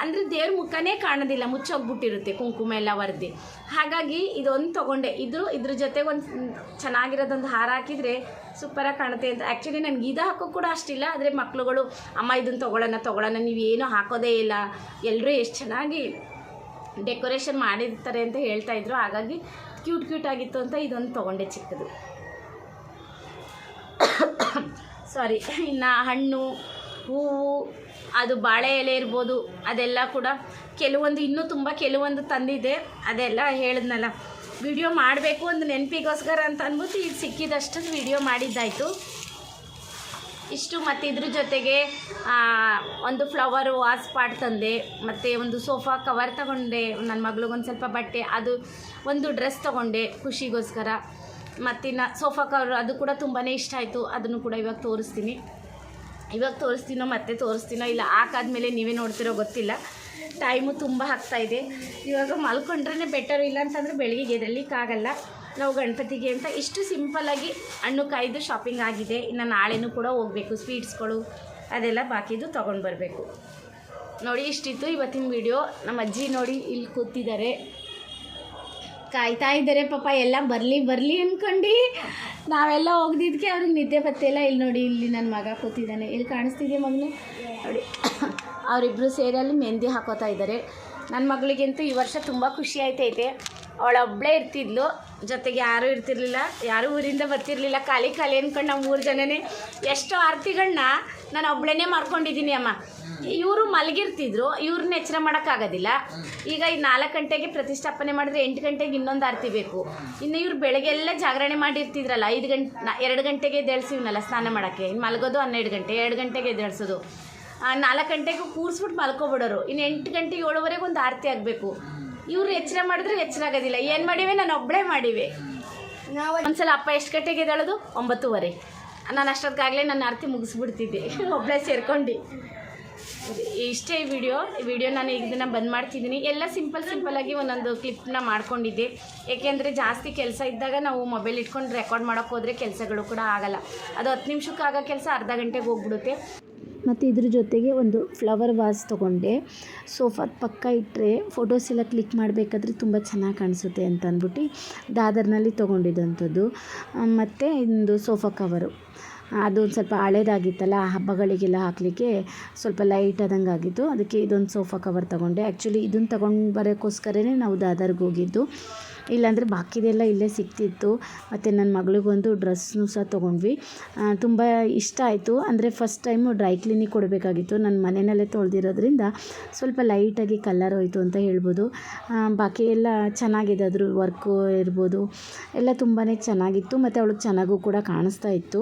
ಅಂದರೆ ದೇವ್ರ ಮುಖನೇ ಕಾಣೋದಿಲ್ಲ ಮುಚ್ಚೋಗ್ಬಿಟ್ಟಿರುತ್ತೆ ಕುಂಕುಮ ಎಲ್ಲ ವರದಿ ಹಾಗಾಗಿ ಇದೊಂದು ತೊಗೊಂಡೆ. ಇದು ಇದ್ರ ಜೊತೆಗೆ ಒಂದು ಚೆನ್ನಾಗಿರೋದೊಂದು ಹಾರ ಹಾಕಿದರೆ ಸೂಪರಾಗಿ ಕಾಣುತ್ತೆ ಅಂತ. ಆ್ಯಕ್ಚುಲಿ ನನಗೆ ಇದು ಹಾಕೋ ಕೂಡ ಅಷ್ಟಿಲ್ಲ, ಆದರೆ ಮಕ್ಳುಗಳು, ಅಮ್ಮ, ಇದನ್ನು ತೊಗೊಳ್ಳೋಣ ತೊಗೊಳ್ಳೋಣ, ನೀವು ಏನೂ ಹಾಕೋದೇ ಇಲ್ಲ. ಎಲ್ಲರೂ ಎಷ್ಟು ಚೆನ್ನಾಗಿ ಡೆಕೋರೇಷನ್ ಮಾಡಿರ್ತಾರೆ ಅಂತ ಹೇಳ್ತಾ ಇದ್ರು. ಹಾಗಾಗಿ ಕ್ಯೂಟ್ ಕ್ಯೂಟ್ ಆಗಿತ್ತು ಅಂತ ಇದೊಂದು ತೊಗೊಂಡೆ ಚಿಕ್ಕದು. ಸಾರಿ ಇನ್ನು ಹಣ್ಣು, ಹೂವು, ಅದು ಬಾಳೆ ಎಲೆ ಇರ್ಬೋದು, ಅದೆಲ್ಲ ಕೂಡ ಕೆಲವೊಂದು, ಇನ್ನೂ ತುಂಬ ಕೆಲವೊಂದು ತಂದಿದೆ. ಅದೆಲ್ಲ ಹೇಳಿದ್ನಲ್ಲ. ವಿಡಿಯೋ ಮಾಡಬೇಕು ಒಂದು ನೆನಪಿಗೋಸ್ಕರ ಅಂತ ಅಂದ್ಬಿಟ್ಟು ಈಗ ಸಿಕ್ಕಿದಷ್ಟು ವಿಡಿಯೋ ಮಾಡಿದ್ದಾಯಿತು. ಇಷ್ಟು ಮತ್ತು ಇದ್ರ ಜೊತೆಗೆ ಒಂದು ಫ್ಲವರು ಪಾಟ್ ತಂದೆ, ಮತ್ತು ಒಂದು ಸೋಫಾ ಕವರ್ ತಗೊಂಡೆ ನನ್ನ ಮಗಳಿಗೊಂದು ಸ್ವಲ್ಪ ಬಟ್ಟೆ, ಅದು ಒಂದು ಡ್ರೆಸ್ ತೊಗೊಂಡೆ ಖುಷಿಗೋಸ್ಕರ. ಮತ್ತಿನ್ನು ಸೋಫಾ ಕವರ್ ಅದು ಕೂಡ ತುಂಬಾ ಇಷ್ಟ ಆಯಿತು, ಅದನ್ನು ಕೂಡ ಇವಾಗ ತೋರಿಸ್ತೀನಿ. ಇವಾಗ ತೋರಿಸ್ತೀನೋ ಮತ್ತೆ ತೋರಿಸ್ತೀನೋ ಇಲ್ಲ ಹಾಕಾದ್ಮೇಲೆ ನೀವೇ ನೋಡ್ತಿರೋ ಗೊತ್ತಿಲ್ಲ. ಟೈಮು ತುಂಬ ಆಗ್ತಾ ಇದೆ. ಇವಾಗ ಮಲ್ಕೊಂಡ್ರೇ ಬೆಟರ್ ಇಲ್ಲ ಅಂತಂದರೆ ಬೆಳಿಗ್ಗೆ ಆಗಲ್ಲ. ನಾವು ಗಣಪತಿಗೆ ಅಂತ ಇಷ್ಟು ಸಿಂಪಲ್ಲಾಗಿ ಹಣ್ಣು ಕಾಯ್ದು ಶಾಪಿಂಗ್ ಆಗಿದೆ. ಇನ್ನು ನಾಳೆನೂ ಕೂಡ ಹೋಗಬೇಕು ಸ್ವೀಟ್ಸ್ಗಳು ಅದೆಲ್ಲ ಬಾಕಿದು ತೊಗೊಂಡು ಬರಬೇಕು. ನೋಡಿ, ಇಷ್ಟಿತ್ತು ಇವತ್ತಿನ ವಿಡಿಯೋ ನಮ್ಮ ಅಜ್ಜಿ ನೋಡಿ ಇಲ್ಲಿ ಕೂತಿದ್ದಾರೆ. ಕಾಯ್ತಾ ಇದ್ದಾರೆ ಪಾಪ, ಎಲ್ಲ ಬರಲಿ ಬರಲಿ ಅಂದ್ಕೊಂಡು ನಾವೆಲ್ಲ ಹೋಗ್ದಿದ್ದಕ್ಕೆ ಅವ್ರಿಗೆ ನಿದ್ದೆ ಬತ್ತಿಲ್ಲ ಇಲ್ಲಿ. ನೋಡಿ, ಇಲ್ಲಿ ನನ್ನ ಮಗ ಕೂತಿದ್ದಾನೆ. ಇಲ್ಲಿ ಕಾಣಿಸ್ತಿದ್ಯಾ ಮಗನೇ? ನೋಡಿ. ಅವರಿಬ್ಬರು ಸೇರಿ ಅಲ್ಲಿ ಮೆಹಂದಿ ಹಾಕೋತಾ ಇದ್ದಾರೆ. ನನ್ನ ಮಗಳಿಗಂತೂ ಈ ವರ್ಷ ತುಂಬ ಖುಷಿ ಆಯ್ತೈತೆ. ಅವಳೊಬ್ಬಳೇ ಇರ್ತಿದ್ಲು, ಜೊತೆಗೆ ಯಾರೂ ಇರ್ತಿರ್ಲಿಲ್ಲ, ಯಾರೂ ಊರಿಂದ ಬರ್ತಿರ್ಲಿಲ್ಲ. ಖಾಲಿ ಖಾಲಿ ಅಂದ್ಕೊಂಡು ನಾವು ಮೂರು ಜನನೇ. ಎಷ್ಟೋ ಆರತಿಗಳನ್ನ ನಾನು ಒಬ್ಬಳೇ ಮಾಡ್ಕೊಂಡಿದ್ದೀನಿ ಅಮ್ಮ. ಇವರು ಮಲಗಿರ್ತಿದ್ರು ಇವ್ರನ್ನ ಎಚ್ಚರ ಮಾಡೋಕ್ಕಾಗೋದಿಲ್ಲ. ಈಗ ಈ ನಾಲ್ಕು ಗಂಟೆಗೆ ಪ್ರತಿಷ್ಠಾಪನೆ ಮಾಡಿದ್ರೆ ಎಂಟು ಗಂಟೆಗೆ ಇನ್ನೊಂದು ಆರತಿ ಬೇಕು. ಇನ್ನು ಇವ್ರು ಬೆಳಗ್ಗೆ ಎಲ್ಲ ಜಾಗರಣೆ ಮಾಡಿರ್ತಿದ್ರಲ್ಲ, ಐದು ಗಂಟೆ ಎರಡು ಗಂಟೆಗೆ ಎದ್ದೇಳ್ಸಿವ್ನಲ್ಲ ಸ್ನಾನ ಮಾಡೋಕ್ಕೆ. ಇನ್ನು ಮಲಗೋದು ಹನ್ನೆರಡು ಗಂಟೆ, ಎರಡು ಗಂಟೆಗೆ ಎದ್ದೇಳ್ಸೋದು. ನಾಲ್ಕು ಗಂಟೆಗೆ ಕೂರಿಸ್ಬಿಟ್ಟು ಮಲ್ಕೊಬಿಡೋರು. ಇನ್ನು ಎಂಟು ಗಂಟೆಗೆ ಏಳುವರೆಗೆ ಒಂದು ಆರತಿ ಆಗಬೇಕು. ಇವ್ರು ಎಚ್ಚರ ಮಾಡಿದ್ರೆ ಎಚ್ಚರ ಆಗೋದಿಲ್ಲ. ಏನು ಮಾಡಿವೆ? ನಾನು ಒಬ್ಬಳೇ ಮಾಡಿವೆ. ನಾವು ಒಂದ್ಸಲ ಅಪ್ಪ ಎಷ್ಟು ಗಂಟೆಗೆ ಎದ್ದೇಳೋದು? ಒಂಬತ್ತುವರೆ. ನಾನು ಅಷ್ಟೊತ್ತಿಗಾಗಲೇ ನನ್ನ ಆರತಿ ಮುಗಿಸ್ಬಿಡ್ತಿದ್ದೆ. ಒಬ್ಬಳೇ ಸೇರ್ಕೊಂಡು. ಇಷ್ಟೇ ಈ ವಿಡಿಯೋ. ಈ ವಿಡಿಯೋ ನಾನು ಈಗ ದಿನ ಬಂದ್ ಮಾಡ್ತಿದ್ದೀನಿ. ಎಲ್ಲ ಸಿಂಪಲ್ ಸಿಂಪಲ್ಲಾಗಿ ಒಂದೊಂದು ಕ್ಲಿಪ್ನ ಮಾಡ್ಕೊಂಡಿದ್ದೆ. ಏಕೆಂದರೆ ಜಾಸ್ತಿ ಕೆಲಸ ಇದ್ದಾಗ ನಾವು ಮೊಬೈಲ್ ಇಟ್ಕೊಂಡು ರೆಕಾರ್ಡ್ ಮಾಡೋಕ್ಕೆ ಕೆಲಸಗಳು ಕೂಡ ಆಗಲ್ಲ. ಅದು ಹತ್ತು ನಿಮಿಷಕ್ಕೆ ಆಗೋ ಕೆಲಸ ಅರ್ಧ ಗಂಟೆಗೆ ಹೋಗ್ಬಿಡುತ್ತೆ. ಮತ್ತು ಇದ್ರ ಜೊತೆಗೆ ಒಂದು ಫ್ಲವರ್ ವಾಸ್ ತೊಗೊಂಡೆ. ಸೋಫಾದ ಪಕ್ಕ ಇಟ್ಟರೆ ಫೋಟೋಸ್ ಎಲ್ಲ ಕ್ಲಿಕ್ ಮಾಡಬೇಕಾದ್ರೆ ತುಂಬ ಚೆನ್ನಾಗಿ ಕಾಣಿಸುತ್ತೆ ಅಂತ ಅಂದ್ಬಿಟ್ಟು ದಾದರ್ನಲ್ಲಿ ತೊಗೊಂಡಿದ್ದಂಥದ್ದು ಮತ್ತು ಒಂದು ಸೋಫಾ ಕವರು. ಅದು ಒಂದು ಸ್ವಲ್ಪ ಹಳೇದಾಗಿತ್ತಲ್ಲ ಹಬ್ಬಗಳಿಗೆಲ್ಲ ಹಾಕಲಿಕ್ಕೆ ಸ್ವಲ್ಪ ಲೈಟ್ ಆದಂಗೆ ಆಗಿತ್ತು. ಅದಕ್ಕೆ ಇದೊಂದು ಸೋಫಾ ಕವರ್ ತೊಗೊಂಡೆ. ಆ್ಯಕ್ಚುಲಿ ಇದನ್ನು ತೊಗೊಂಡು ಬರೋಕ್ಕೋಸ್ಕರನೇ ನಾವು ದಾದರ್ಗೆ ಹೋಗಿದ್ದು. ಇಲ್ಲಾಂದರೆ ಬಾಕಿದೆಲ್ಲ ಇಲ್ಲೇ ಸಿಗ್ತಿತ್ತು. ಮತ್ತು ನನ್ನ ಮಗಳಿಗೊಂದು ಡ್ರೆಸ್ನು ಸಹ ತೊಗೊಂಡ್ವಿ. ತುಂಬ ಇಷ್ಟ ಆಯಿತು. ಅಂದರೆ ಫಸ್ಟ್ ಟೈಮು ಡ್ರೈ ಕ್ಲೀನಿಗೆ ಕೊಡಬೇಕಾಗಿತ್ತು. ನನ್ನ ಮನೆಯಲ್ಲೇ ತೊಳೆದಿರೋದ್ರಿಂದ ಸ್ವಲ್ಪ ಲೈಟಾಗಿ ಕಲರ್ ಹೋಯಿತು ಅಂತ ಹೇಳ್ಬೋದು. ಬಾಕಿ ಎಲ್ಲ ಚೆನ್ನಾಗಿದೆ. ಅದ್ರ ವರ್ಕು ಇರ್ಬೋದು. ಎಲ್ಲ ತುಂಬಾ ಚೆನ್ನಾಗಿತ್ತು. ಮತ್ತು ಅವಳಿಗೆ ಚೆನ್ನಾಗೂ ಕೂಡ ಕಾಣಿಸ್ತಾ ಇತ್ತು.